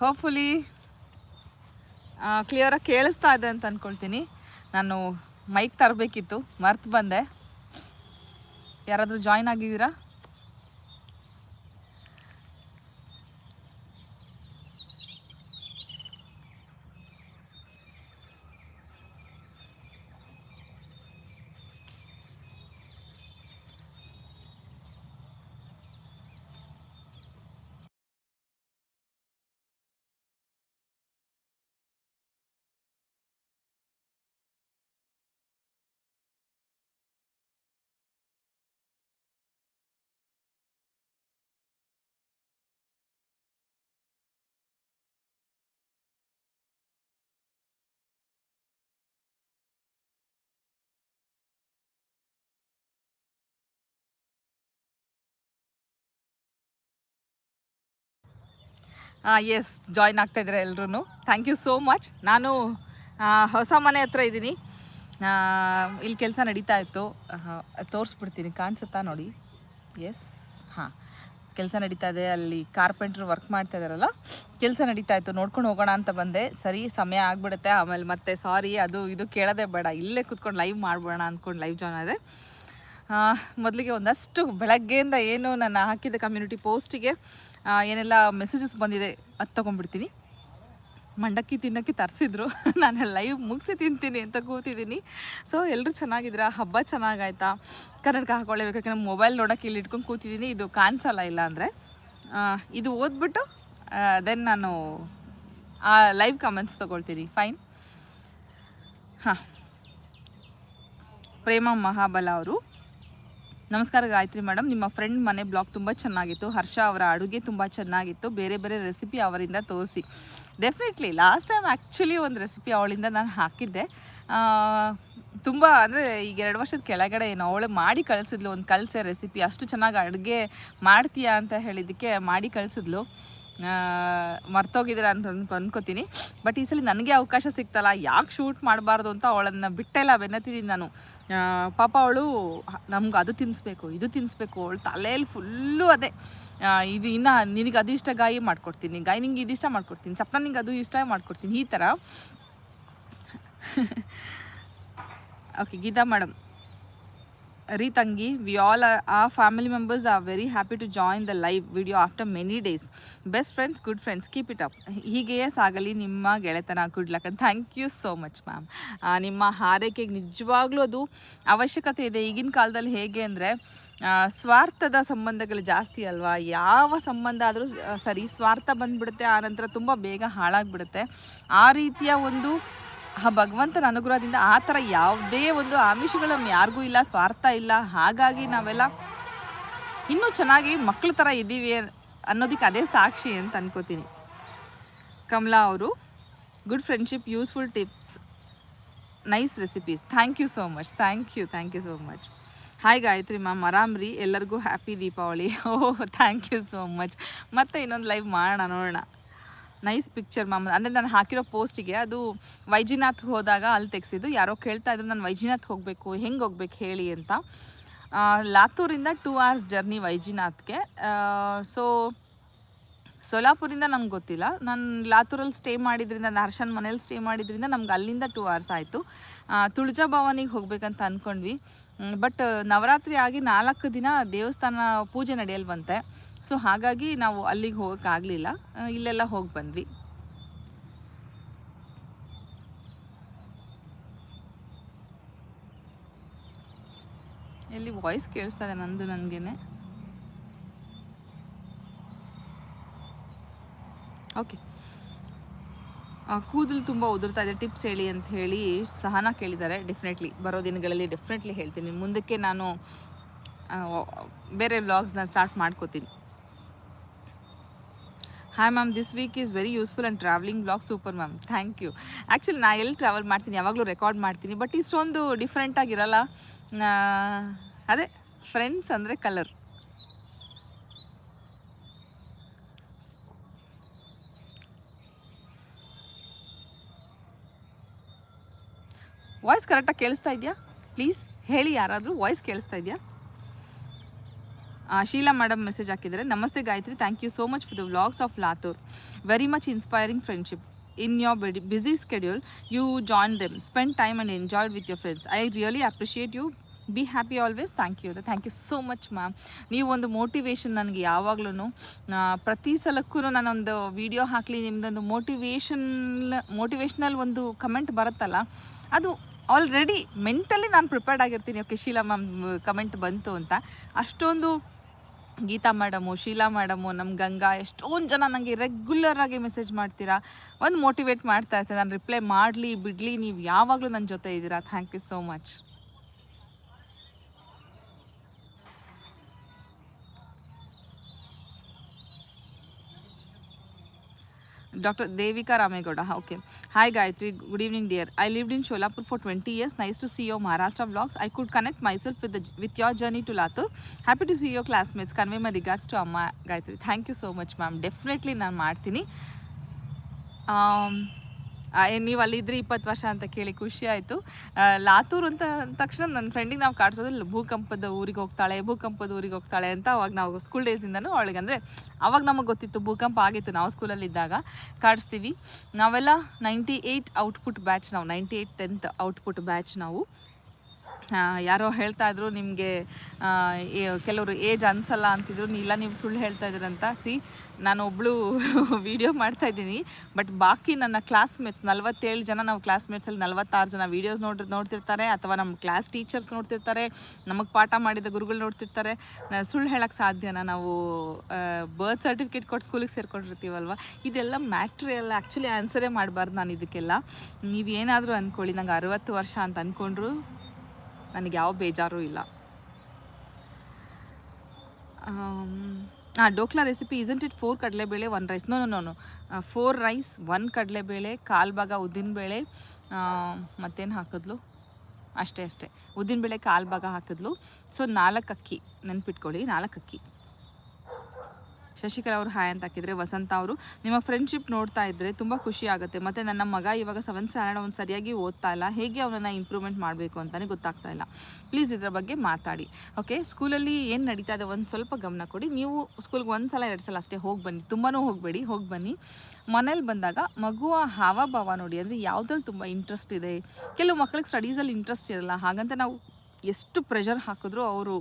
Hopefully ಕ್ಲಿಯರಾಗಿ ಕೇಳಿಸ್ತಾ ಇದೆ ಅಂತ ಅಂದ್ಕೊಳ್ತೀನಿ ನಾನು ಮೈಕ್ ತರಬೇಕಿತ್ತು ಮರ್ತು ಬಂದೆ. ಯಾರಾದರೂ ಜಾಯ್ನ್ ಆಗಿದ್ದೀರಾ? ಎಸ್ ಜಾಯ್ನ್ ಆಗ್ತಾ ಇದ್ದಾರೆ ಎಲ್ರೂ ಥ್ಯಾಂಕ್ ಯು ಸೋ ಮಚ್ ನಾನು ಹೊಸ ಮನೆ ಹತ್ರ ಇದ್ದೀನಿ. ಇಲ್ಲಿ ಕೆಲಸ ನಡೀತಾ ಇತ್ತು. ತೋರಿಸ್ಬಿಡ್ತೀನಿ. ಕಾಣಿಸುತ್ತಾ ನೋಡಿ? ಎಸ್ ಹಾಂ. ಕೆಲಸ ನಡೀತಾ ಇದೆ. ಅಲ್ಲಿ ಕಾರ್ಪೆಂಟ್ರ್ ವರ್ಕ್ ಮಾಡ್ತಾ ಇದ್ದಾರಲ್ಲ? ಕೆಲಸ ನಡೀತಾ ಇತ್ತು. ನೋಡ್ಕೊಂಡು ಹೋಗೋಣ ಅಂತ ಬಂದೆ. ಸರಿ, ಸಮಯ ಆಗಿಬಿಡುತ್ತೆ. ಆಮೇಲೆ ಮತ್ತೆ ಸಾರಿ ಅದು ಇದು ಕೇಳೋದೇ ಬೇಡ. ಇಲ್ಲೇ ಕುತ್ಕೊಂಡು ಲೈವ್ ಮಾಡ್ಬೋಣ ಅಂದ್ಕೊಂಡು ಲೈವ್ ಜಾಯ್ನ್ ಆದೆ. ಮೊದಲಿಗೆ ಒಂದಷ್ಟು ಬೆಳಗ್ಗೆಯಿಂದ ಏನು ನಾನು ಹಾಕಿದ ಕಮ್ಯುನಿಟಿ ಪೋಸ್ಟಿಗೆ ಏನೆಲ್ಲ ಮೆಸೇಜಸ್ ಬಂದಿದೆ ಅದು ತೊಗೊಂಡ್ಬಿಡ್ತೀನಿ. ಮಂಡಕ್ಕಿ ತಿನ್ನೋಕ್ಕೆ ತರಿಸಿದ್ರು. ನಾನು ಲೈವ್ ಮುಗಿಸಿ ತಿಂತೀನಿ ಅಂತ ಕೂತಿದ್ದೀನಿ. ಸೊ ಎಲ್ಲರೂ ಚೆನ್ನಾಗಿದ್ದೀರಾ? ಹಬ್ಬ ಚೆನ್ನಾಗಾಯ್ತಾ? ಕನ್ನಡಕ ಹಾಕೊಳ್ಳೇಬೇಕು. ನಮ್ಮ ಮೊಬೈಲ್ ನೋಡೋಕ್ಕೆ ಇಲ್ಲಿ ಇಟ್ಕೊಂಡು ಕೂತಿದ್ದೀನಿ. ಇದು ಕಾಣಿಸಲ್ಲ ಇಲ್ಲ ಅಂದರೆ. ಇದು ಓದ್ಬಿಟ್ಟು ದೆನ್ ನಾನು, ಆ ಲೈವ್ ಕಮೆಂಟ್ಸ್ ತೊಗೊಳ್ತೀನಿ. ಫೈನ್ ಹಾಂ. ಪ್ರೇಮ ಮಹಾಬಲ ಅವರು. ನಮಸ್ಕಾರ ಗಾಯತ್ರಿ ಮೇಡಮ್. ನಿಮ್ಮ ಫ್ರೆಂಡ್ ಮನೆ ಬ್ಲಾಗ್ ತುಂಬ ಚೆನ್ನಾಗಿತ್ತು. ಹರ್ಷ ಅವರ ಅಡುಗೆ ತುಂಬ ಚೆನ್ನಾಗಿತ್ತು. ಬೇರೆ ಬೇರೆ ರೆಸಿಪಿ ಅವರಿಂದ ತೋರಿಸಿ. ಡೆಫಿನೆಟ್ಲಿ ಲಾಸ್ಟ್ ಟೈಮ್ ಆ್ಯಕ್ಚುಲಿ ಒಂದು ರೆಸಿಪಿ ಅವಳಿಂದ ನಾನು ಹಾಕಿದ್ದೆ. ತುಂಬ ಅಂದರೆ ಈಗ ಎರಡು ವರ್ಷದ ಕೆಳಗಡೆ ಏನು ಅವಳು ಮಾಡಿ ಕಳಿಸಿದ್ಲು, ಒಂದು ಕಲಸೆ ರೆಸಿಪಿ ಅಷ್ಟು ಚೆನ್ನಾಗಿ ಅಡುಗೆ ಮಾಡ್ತೀಯಾ ಅಂತ ಹೇಳಿದ್ದಕ್ಕೆ ಮಾಡಿ ಕಳಿಸಿದ್ಲು. ಮರ್ತೋಗಿದ್ರೆ ಅಂತ ಅನ್ಕೊ ಅನ್ಕೋತೀನಿ. ಬಟ್ ಈ ಸಲ ನನಗೆ ಅವಕಾಶ ಸಿಗ್ತಲ್ಲ. ಯಾಕೆ ಶೂಟ್ ಮಾಡಬಾರ್ದು ಅಂತ ಅವಳನ್ನು ಬಿಟ್ಟೆಲ್ಲ ಬೆನ್ನತ್ತಿದ್ದೀನಿ ನಾನು. ಪಾಪ ಅವಳು ನಮ್ಗೆ ಅದು ತಿನ್ನಿಸ್ಬೇಕು ಇದು ತಿನ್ನಿಸ್ಬೇಕು ಅವಳು ತಲೆಯಲ್ಲಿ ಫುಲ್ಲು ಅದೇ. ಇದು ಇನ್ನು ನಿನಗೆ ಅದು ಇಷ್ಟ ಗಾಯಿ ಮಾಡ್ಕೊಡ್ತೀನಿ ಗಾಯಿ ನಿಂಗೆ ಇದಿಷ್ಟ ಮಾಡ್ಕೊಡ್ತೀನಿ ಸಪ್ನ ನಿಂಗೆ ಅದು ಇಷ್ಟ ಮಾಡ್ಕೊಡ್ತೀನಿ, ಈ ಥರ ಓಕೆ ಗೀತಾ ಮೇಡಮ್ ರೀ ತಂಗಿ we all a family members are very happy to join the live video after many days best friends good friends keep it up ಹೀಗೆಯೇ ಸಾಗಲಿ ನಿಮ್ಮ ಗೆಳೆತನ good luck thank you so much ma'am ನಿಮ್ಮ ಹಾರೈಕೆಗೆ ನಿಜವಾಗ್ಲೂ ಅದು ಅವಶ್ಯಕತೆ ಇದೆ. ಈಗಿನ ಕಾಲದಲ್ಲಿ ಹೇಗೆ ಅಂದರೆ ಸ್ವಾರ್ಥದ ಸಂಬಂಧಗಳು ಜಾಸ್ತಿ ಅಲ್ವಾ? ಯಾವ ಸಂಬಂಧ ಆದರೂ ಸರಿ, ಸ್ವಾರ್ಥ ಬಂದ್ಬಿಡುತ್ತೆ ನಂತರ ತುಂಬ ಬೇಗ ಹಾಳಾಗ್ಬಿಡುತ್ತೆ. ಆ ರೀತಿಯ ಒಂದು ಆ ಭಗವಂತನ ಅನುಗ್ರಹದಿಂದ ಆ ಥರ ಯಾವುದೇ ಒಂದು ಆಮಿಷಗಳು ಯಾರಿಗೂ ಇಲ್ಲ, ಸ್ವಾರ್ಥ ಇಲ್ಲ. ಹಾಗಾಗಿ ನಾವೆಲ್ಲ ಇನ್ನೂ ಚೆನ್ನಾಗಿ ಮಕ್ಕಳ ಥರ ಇದ್ದೀವಿ ಅನ್ನೋದಕ್ಕೆ ಅದೇ ಸಾಕ್ಷಿ ಅಂತ ಅನ್ಕೋತೀನಿ. ಕಮಲಾ ಅವರು good friendship useful tips nice recipes thank you so much thank you thank you so much hi Gayatri ma'am ಆರಾಮ್ ರೀ ಎಲ್ಲರಿಗೂ happy Deepavali. Oh thank you so much ಮತ್ತೆ ಇನ್ನೊಂದು ಲೈವ್ ಮಾಡೋಣ, ನೋಡೋಣ. ನೈಸ್ ಪಿಕ್ಚರ್ ಮ್ಯಾಮ್ ಅಂದರೆ ನಾನು ಹಾಕಿರೋ ಪೋಸ್ಟಿಗೆ ಅದು ವೈಜಿನಾಥ್ ಹೋದಾಗ ಅಲ್ಲಿ ತೆಗೆಸಿದ್ದು. ಯಾರೋ ಕೇಳ್ತಾ ಇದ್ರು, ನಾನು ವೈಜಿನಾಥ್ ಹೋಗಬೇಕು, ಹೆಂಗೆ ಹೋಗ್ಬೇಕು ಹೇಳಿ ಅಂತ. ಲಾತೂರಿಂದ ಟೂ ಅವರ್ಸ್ ಜರ್ನಿ ವೈಜಿನಾಥ್ಗೆ. ಸೊ ಸೋಲಾಪುರಿಂದ ನಂಗೆ ಗೊತ್ತಿಲ್ಲ. ನಾನು ಲಾತೂರಲ್ಲಿ ಸ್ಟೇ ಮಾಡಿದ್ರಿಂದ ನರ್ಶನ್ ಮನೇಲಿ ಸ್ಟೇ ಮಾಡಿದ್ರಿಂದ ನಮ್ಗೆ ಅಲ್ಲಿಂದ ಟೂ ಅವರ್ಸ್ ಆಯಿತು. ತುಳಜಾ ಭವಾನಿಗೆ ಹೋಗ್ಬೇಕಂತ ಅಂದ್ಕೊಂಡ್ವಿ ಬಟ್ ನವರಾತ್ರಿ ಆಗಿ ನಾಲ್ಕು ದಿನ ದೇವಸ್ಥಾನ ಪೂಜೆ ನಡೆಯಲ್ ಬಂತೆ ಸೊ ಹಾಗಾಗಿ ನಾವು ಅಲ್ಲಿಗೆ ಹೋಗೋಕ್ಕಾಗಲಿಲ್ಲ. ಇಲ್ಲೆಲ್ಲ ಹೋಗಿ ಬಂದ್ವಿ. ಎಲ್ಲಿ ವಾಯ್ಸ್ ಕೇಳಿಸ್ತಾ ಇದೆ ನಂದು ನನಗೇನೆ. ಓಕೆ ಕೂದಲು ತುಂಬ ಉದುರ್ತಾ ಇದೆ. ಟಿಪ್ಸ್ ಹೇಳಿ ಅಂತ ಹೇಳಿ ಸಹನ ಕೇಳಿದ್ದಾರೆ ಡೆಫಿನೆಟ್ಲಿ ಬರೋ ದಿನಗಳಲ್ಲಿ ಡೆಫಿನೆಟ್ಲಿ ಹೇಳ್ತೀನಿ. ಮುಂದಕ್ಕೆ ನಾನು ಬೇರೆ ವ್ಲಾಗ್ಸ್ನ ಸ್ಟಾರ್ಟ್ ಮಾಡ್ಕೋತೀನಿ. Hi ma'am this week is very useful and travelling vlog super ma'am thank you actually ನಾ ಎಲ್ಲಿ ಟ್ರಾವೆಲ್ ಮಾಡ್ತೀನಿ? ಯಾವಾಗಲೂ ರೆಕಾರ್ಡ್ ಮಾಡ್ತೀನಿ. ಬಟ್ ಇಷ್ಟೊಂದು ಡಿಫ್ರೆಂಟ್ ಆಗಿರಲ್ಲ. ಅದೇ ಫ್ರೆಂಡ್ಸ್ ಅಂದರೆ ಕಲರ್ ವಾಯ್ಸ್ ಕರೆಕ್ಟಾಗಿ ಕೇಳಿಸ್ತಾ ಇದೆಯಾ? ಪ್ಲೀಸ್ ಹೇಳಿ ಯಾರಾದರೂ ವಾಯ್ಸ್ ಕೇಳಿಸ್ತಾ ಇದೆಯಾ? ಶೀಲಾ ಮೇಡಮ್ ಮೆಸೇಜ್ ಹಾಕಿದ್ದಾರೆ. ನಮಸ್ತೆ Gayathri. Thank you so much for the vlogs of Latur very much inspiring friendship in your ಬೆಡಿ busy schedule you join them spend time and enjoyed with your friends I really appreciate you be happy always thank you thank you so much ma'am ನೀವು ಒಂದು motivation ನನಗೆ ಯಾವಾಗ್ಲೂ ಪ್ರತಿ ಸಲಕ್ಕೂ ನಾನೊಂದು video ಹಾಕಲಿ ನಿಮ್ಮದೊಂದು motivation motivational ಒಂದು ಕಮೆಂಟ್ ಬರುತ್ತಲ್ಲ, ಅದು ಆಲ್ರೆಡಿ ಮೆಂಟಲಿ ನಾನು ಪ್ರಿಪೇರ್ಡ್ ಆಗಿರ್ತೀನಿ. ಓಕೆ ಶೀಲಾ ಮ್ಯಾಮ್ ಕಮೆಂಟ್ ಬಂತು ಅಂತ. ಅಷ್ಟೊಂದು ಗೀತಾ ಮೇಡಮು, ಶೀಲಾ ಮೇಡಮು ನಮ್ಮ ಗಂಗಾ, ಎಷ್ಟೊಂದು ಜನ ನನಗೆ ರೆಗ್ಯುಲರ್ ಆಗಿ ಮೆಸೇಜ್ ಮಾಡ್ತೀರಾ? ಒಂದು ಮೋಟಿವೇಟ್ ಮಾಡ್ತಾ ಇರ್ತೀನಿ. ನಾನು ರಿಪ್ಲೈ ಮಾಡಲಿ, ಬಿಡಲಿ, ನೀವು ಯಾವಾಗಲೂ ನನ್ನ ಜೊತೆ ಇದ್ದೀರಾ? Thank you so much doctor Devika Ramegowda okay hi Gayatri good evening dear I lived in Sholapur for twenty years nice to see your Maharashtra vlogs I could connect myself with with your journey to Latur happy to see your classmates convey my regards to ಅಮ್ಮ Gayatri thank you so much ma'am definitely ನಾನು ಮಾಡ್ತೀನಿ. ನೀವು ಅಲ್ಲಿದ್ರಿ ಇಪ್ಪತ್ತು ವರ್ಷ ಅಂತ ಕೇಳಿ ಖುಷಿ ಆಯಿತು. ಲಾತೂರ್ ಅಂತ ಅಂದ ತಕ್ಷಣ ನನ್ನ ಫ್ರೆಂಡಿಗೆ ನಾವು ಕಾಡ್ಸೋದು ಭೂಕಂಪದ ಊರಿಗೆ ಹೋಗ್ತಾಳೆ, ಭೂಕಂಪದ ಊರಿಗೆ ಹೋಗ್ತಾಳೆ ಅಂತ ಅವಾಗ ನಾವು ಸ್ಕೂಲ್ ಡೇಸಿಂದನೂ ಅವಳಿಗೆ ಅಂದರೆ ಅವಾಗ ನಮಗೆ ಗೊತ್ತಿತ್ತು ಭೂಕಂಪ ಆಗಿತ್ತು ನಾವು ಸ್ಕೂಲಲ್ಲಿದ್ದಾಗ ಕಾಡಿಸ್ತೀವಿ. ನಾವೆಲ್ಲ ನೈಂಟಿ ಏಯ್ಟ್ ಔಟ್ಪುಟ್ ಬ್ಯಾಚ್ ನಾವು ninety eight tenth output batch ನಾವು. ಯಾರೋ ಹೇಳ್ತಾ ಇದ್ರು, ನಿಮಗೆ ಕೆಲವರು ಏಜ್ ಅನ್ಸಲ್ಲ ಅಂತಿದ್ರು ಇಲ್ಲ, ನೀವು ಸುಳ್ಳು ಹೇಳ್ತಾ ಇದ್ದೀರಂತ ಸಿ, ನಾನು ಒಬ್ಳು ವಿಡಿಯೋ ಮಾಡ್ತಾ ಇದ್ದೀನಿ. ಬಟ್ ಬಾಕಿ ನನ್ನ ಕ್ಲಾಸ್ಮೇಟ್ಸ್ ನಲ್ವತ್ತೇಳು ಜನ, ನಾವು ಕ್ಲಾಸ್ಮೇಟ್ಸಲ್ಲಿ ನಲ್ವತ್ತಾರು ಜನ ವೀಡಿಯೋಸ್ ನೋಡಿ, ನೋಡ್ತಿರ್ತಾರೆ, ಅಥವಾ ನಮ್ಮ ಕ್ಲಾಸ್ ಟೀಚರ್ಸ್ ನೋಡ್ತಿರ್ತಾರೆ, ನಮಗೆ ಪಾಠ ಮಾಡಿದ ಗುರುಗಳು ನೋಡ್ತಿರ್ತಾರೆ. ಸುಳ್ಳು ಹೇಳೋಕ್ಕೆ ಸಾಧ್ಯನ? ನಾವು ಬರ್ತ್ ಸರ್ಟಿಫಿಕೇಟ್ ಕೊಟ್ಟು ಸ್ಕೂಲಿಗೆ ಸೇರ್ಕೊಂಡಿರ್ತೀವಲ್ವ? ಇದೆಲ್ಲ ಮ್ಯಾಟ್ರಿಯಲ್ ಆ್ಯಕ್ಚುಲಿ ಆನ್ಸರೇ ಮಾಡಬಾರ್ದು ನಾನು ಇದಕ್ಕೆಲ್ಲ. ನೀವೇನಾದರೂ ಅಂದ್ಕೊಳ್ಳಿ ನಂಗೆ ಅರುವತ್ತು ವರ್ಷ ಅಂತ ಅಂದ್ಕೊಂಡ್ರು ನನಗೆ ಯಾವ ಬೇಜಾರು ಇಲ್ಲ. ಹಾಂ dhokla recipe isn't it four ಕಡಲೆಬೇಳೆ one rice no no four rice one ಕಡಲೆಬೇಳೆ, ಕಾಲು ಭಾಗ ಉದ್ದಿನಬೇಳೆ ಮತ್ತೇನು ಹಾಕಿದ್ಲು? ಅಷ್ಟೇ ಅಷ್ಟೇ. ಉದ್ದಿನಬೇಳೆ ಕಾಲು ಭಾಗ ಹಾಕಿದ್ಲು. ಸೊ ನಾಲ್ಕು ಅಕ್ಕಿ ನೆನ್ಪಿಟ್ಕೊಳ್ಳಿ ನಾಲ್ಕು ಅಕ್ಕಿ ಶಶಿಕಲಾ ಅವರು ಹಾಯ್ ಅಂತ ಹಾಕಿದ್ರೆ ವಸಂತ ಅವರು. ನಿಮ್ಮ ಫ್ರೆಂಡ್ಶಿಪ್ ನೋಡ್ತಾ ಇದ್ದರೆ ತುಂಬ ಖುಷಿ ಆಗುತ್ತೆ. ಮತ್ತು ನನ್ನ ಮಗ ಇವಾಗ ಸೆವೆಂತ್ ಸ್ಟ್ಯಾಂಡರ್ಡ್ ಅವ್ನು ಸರಿಯಾಗಿ ಓದ್ತಾ ಇಲ್ಲ. ಹೇಗೆ ಅವನನ್ನು ಇಂಪ್ರೂವ್ಮೆಂಟ್ ಮಾಡಬೇಕು ಅಂತಲೇ ಗೊತ್ತಾಗ್ತಾ ಇಲ್ಲ. ಪ್ಲೀಸ್ ಇದರ ಬಗ್ಗೆ ಮಾತಾಡಿ. ಓಕೆ ಸ್ಕೂಲಲ್ಲಿ ಏನು ನಡೀತಾ ಇದೆ? ಒಂದು ಸ್ವಲ್ಪ ಗಮನ ಕೊಡಿ. ನೀವು ಸ್ಕೂಲ್ಗೆ ಒಂದು ಸಲ ಎರಡು ಸಲ ಅಷ್ಟೇ ಹೋಗಿ ಬನ್ನಿ. ತುಂಬಾ ಹೋಗಬೇಡಿ. ಹೋಗಿ ಬನ್ನಿ. ಮನೇಲಿ ಬಂದಾಗ ಮಗುವ ಹಾವಭಾವ ನೋಡಿ, ಅಂದರೆ ಯಾವುದ್ರಲ್ಲಿ ತುಂಬ ಇಂಟ್ರೆಸ್ಟ್ ಇದೆ? ಕೆಲವು ಮಕ್ಕಳಿಗೆ ಸ್ಟಡೀಸಲ್ಲಿ ಇಂಟ್ರೆಸ್ಟ್ ಇರಲ್ಲ. ಹಾಗಂತ ನಾವು ಎಷ್ಟು ಪ್ರೆಷರ್ ಹಾಕಿದ್ರೂ ಅವರು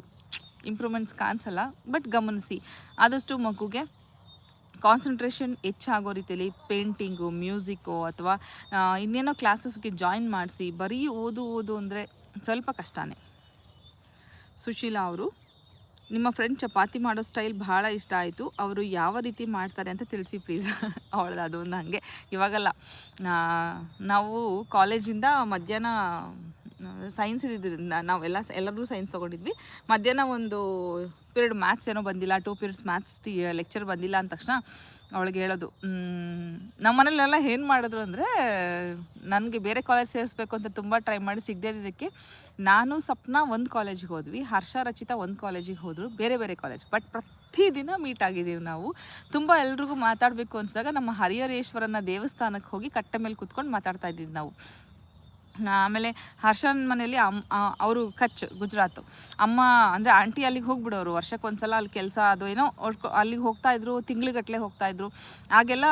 ಇಂಪ್ರೂವ್ಮೆಂಟ್ಸ್ ಕಾಣಿಸಲ್ಲ ಬಟ್ ಗಮನಿಸಿ. ಆದಷ್ಟು ಮಗುಗೆ ಕಾನ್ಸಂಟ್ರೇಷನ್ ಹೆಚ್ಚಾಗೋ ರೀತಿಯಲ್ಲಿ ಪೇಂಟಿಂಗು ಮ್ಯೂಸಿಕ್ಕು ಅಥವಾ ಇನ್ನೇನೋ ಕ್ಲಾಸಸ್ಗೆ ಜಾಯಿನ್ ಮಾಡಿಸಿ, ಬರೀ ಓದು ಓದು ಅಂದರೆ ಸ್ವಲ್ಪ ಕಷ್ಟನೇ. ಸುಶೀಲಾ ಅವರು, ನಿಮ್ಮ ಫ್ರೆಂಡ್ ಚಪಾತಿ ಮಾಡೋ ಸ್ಟೈಲ್ ಭಾಳ ಇಷ್ಟ ಆಯಿತು. ಅವರು ಯಾವ ರೀತಿ ಮಾಡ್ತಾರೆ ಅಂತ ತಿಳಿಸಿ ಪ್ಲೀಸ್ ಅವಳದು ಅದೊಂದು ಹಾಗೆ. ಇವಾಗಲ್ಲ ನಾವು ಕಾಲೇಜಿಂದ ಮಧ್ಯಾಹ್ನ ಸೈನ್ಸ್ ಇದ್ದಿದ್ದರಿಂದ ನಾವೆಲ್ಲ ಎಲ್ಲರೂ ಸೈನ್ಸ್ ತೊಗೊಂಡಿದ್ವಿ. ಮಧ್ಯಾಹ್ನ ಒಂದು ಪೀರಿಯಡ್ ಮ್ಯಾಥ್ಸ್ ಏನೋ ಬಂದಿಲ್ಲ two periods maths T lecture ಬಂದಿಲ್ಲ ಅಂದ ತಕ್ಷಣ ಅವಳಿಗೆ ಹೇಳೋದು ನಮ್ಮ ಮನೇಲೆಲ್ಲ ಏನು ಮಾಡಿದ್ರು ಅಂದರೆ, ನನಗೆ ಬೇರೆ ಕಾಲೇಜ್ ಸೇರಿಸ್ಬೇಕು ಅಂತ ತುಂಬ ಟ್ರೈ ಮಾಡಿ ಸಿಗದೇ ಇದ್ದಕ್ಕೆ ನಾನು ಸಪ್ನ ಒಂದು ಕಾಲೇಜಿಗೆ ಹೋದ್ವಿ, ಹರ್ಷ, ರಚಿತಾ ಒಂದು ಕಾಲೇಜಿಗೆ ಹೋದರು, ಬೇರೆ ಬೇರೆ ಕಾಲೇಜ್ ಬಟ್ ಪ್ರತಿದಿನ ಮೀಟ್ ಆಗಿದ್ದೀವಿ ನಾವು. ತುಂಬ ಎಲ್ರಿಗೂ ಮಾತಾಡಬೇಕು ಅನ್ಸಿದಾಗ ನಮ್ಮ ಹರಿಹರೇಶ್ವರನ ದೇವಸ್ಥಾನಕ್ಕೆ ಹೋಗಿ ಕಟ್ಟೆ ಮೇಲೆ ಕುತ್ಕೊಂಡು ಮಾತಾಡ್ತಾ ಇದ್ದೀವಿ ನಾವು. ಆಮೇಲೆ ಹರ್ಷನ್ ಮನೆಯಲ್ಲಿ ಅಮ್ ಅವರು ಕಚ್, ಗುಜರಾತ್. ಅಮ್ಮ ಅಂದರೆ ಆಂಟಿ ಅಲ್ಲಿಗೆ ಹೋಗ್ಬಿಡೋರು. ವರ್ಷಕ್ಕೆ ಒಂದ್ಸಲ ಅಲ್ಲಿ ಕೆಲಸ ಅದು ಏನೋ ಅಲ್ಲಿಗೆ ಹೋಗ್ತಾ ಇದ್ರು ತಿಂಗ್ಳುಗಟ್ಟಲೆ ಹೋಗ್ತಾ ಇದ್ರು. ಆಗೆಲ್ಲ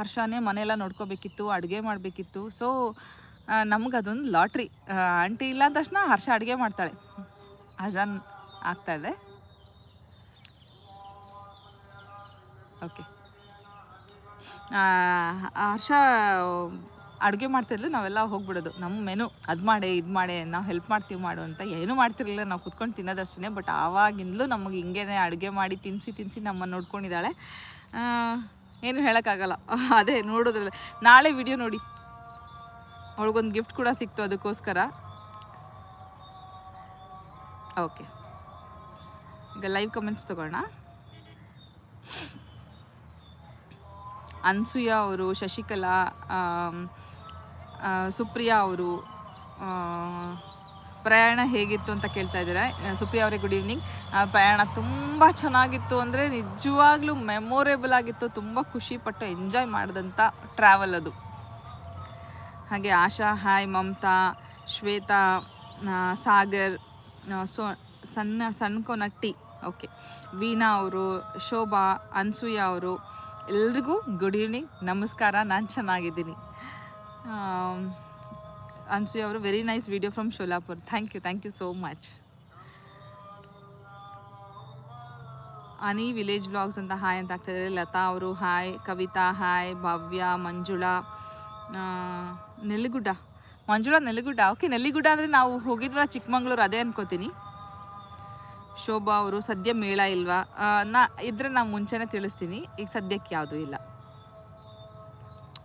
ಹರ್ಷನೇ ಮನೆಯೆಲ್ಲ ನೋಡ್ಕೋಬೇಕಿತ್ತು, ಅಡುಗೆ ಮಾಡಬೇಕಿತ್ತು. ಸೊ ನಮ್ಗೆ ಅದೊಂದು ಲಾಟ್ರಿ. ಆಂಟಿ ಇಲ್ಲ ಅಂದ ತಕ್ಷಣ ಹರ್ಷ ಅಡುಗೆ ಮಾಡ್ತಾಳೆ. ಅಜಾನ್ ಇದೆ. ಓಕೆ ಹರ್ಷ ಅಡುಗೆ ಮಾಡ್ತಿದ್ಲು ನಾವೆಲ್ಲ ಹೋಗ್ಬಿಡೋದು. ನಮ್ಮ ಮೆನು ಅದು ಮಾಡಿ, ಇದು ಮಾಡಿ, ನಾವು ಹೆಲ್ಪ್ ಮಾಡ್ತೀವಿ ಮಾಡು ಅಂತ ಏನೂ ಮಾಡ್ತಿರ್ಲಿಲ್ಲ. ನಾವು ಕುತ್ಕೊಂಡು ತಿನ್ನೋದಷ್ಟೇ ಬಟ್ ಆವಾಗಿಂದಲೂ ನಮಗೆ ಹಿಂಗೇನೆ ಅಡುಗೆ ಮಾಡಿ ತಿನ್ನಿಸಿ ತಿನ್ನಿಸಿ ನಮ್ಮನ್ನು ನೋಡ್ಕೊಂಡಿದ್ದಾಳೆ. ಏನು ಹೇಳೋಕ್ಕಾಗಲ್ಲ. ಅದೇ ನೋಡೋದ್ರಲ್ಲ. ನಾಳೆ ವಿಡಿಯೋ ನೋಡಿ. ಅವಳಿಗೊಂದು ಗಿಫ್ಟ್ ಕೂಡ ಸಿಕ್ತು ಅದಕ್ಕೋಸ್ಕರ. ಓಕೆ ಈಗ ಲೈವ್ ಕಮೆಂಟ್ಸ್ ತಗೋಣ. ಅನ್ಸೂಯ ಅವರು, ಶಶಿಕಲಾ ಸುಪ್ರಿಯಾ ಅವರು ಪ್ರಯಾಣ ಹೇಗಿತ್ತು ಅಂತ ಕೇಳ್ತಾ ಇದ್ದೀರಾ? ಸುಪ್ರಿಯಾ ಅವರೇ ಗುಡ್ ಈವ್ನಿಂಗ್ ಪ್ರಯಾಣ ತುಂಬ ಚೆನ್ನಾಗಿತ್ತು ಅಂದರೆ ನಿಜವಾಗ್ಲೂ ಮೆಮೊರೇಬಲ್ ಆಗಿತ್ತು, ತುಂಬ ಖುಷಿಪಟ್ಟು ಎಂಜಾಯ್ ಮಾಡಿದಂಥ ಟ್ರಾವೆಲ್ ಅದು. ಹಾಗೆ ಆಶಾ ಹಾಯ್ ಮಮತಾ, ಶ್ವೇತಾ ಸಾಗರ್ ಸೊ, ಸಣ್ಣ ಕೊನಟ್ಟಿ ಓಕೆ ವೀಣಾ ಅವರು, ಶೋಭಾ, ಅನ್ಸೂಯ ಅವರು, ಎಲ್ರಿಗೂ ಗುಡ್ ಈವ್ನಿಂಗ್ ನಮಸ್ಕಾರ, ನಾನು ಚೆನ್ನಾಗಿದ್ದೀನಿ. ಅನ್ಸೂಯ ಅವರು very nice video from Sholapur thank you thank you so much any village blogs ಅಂತ ಹಾಯ್ ಅಂತ ಆಗ್ತಾಯಿದ್ದಾರೆ ಲತಾ ಅವರು hi Kavitha hi Bhavya Manjula Nelligudda Manjula Nelligudda okay Nelligudda ಅಂದರೆ ನಾವು ಹೋಗಿದ್ವಲ್ಲ ಚಿಕ್ಕಮಂಗ್ಳೂರು, ಅದೇ ಅನ್ಕೋತೀನಿ. ಶೋಭಾ ಅವರು, ಸದ್ಯ ಮೇಳ ಇಲ್ವಾ? ನಾ, ಇದ್ರೆ ನಾನು ಮುಂಚೆನೇ ತಿಳಿಸ್ತೀನಿ. ಈಗ ಸದ್ಯಕ್ಕೆ ಯಾವುದೂ ಇಲ್ಲ.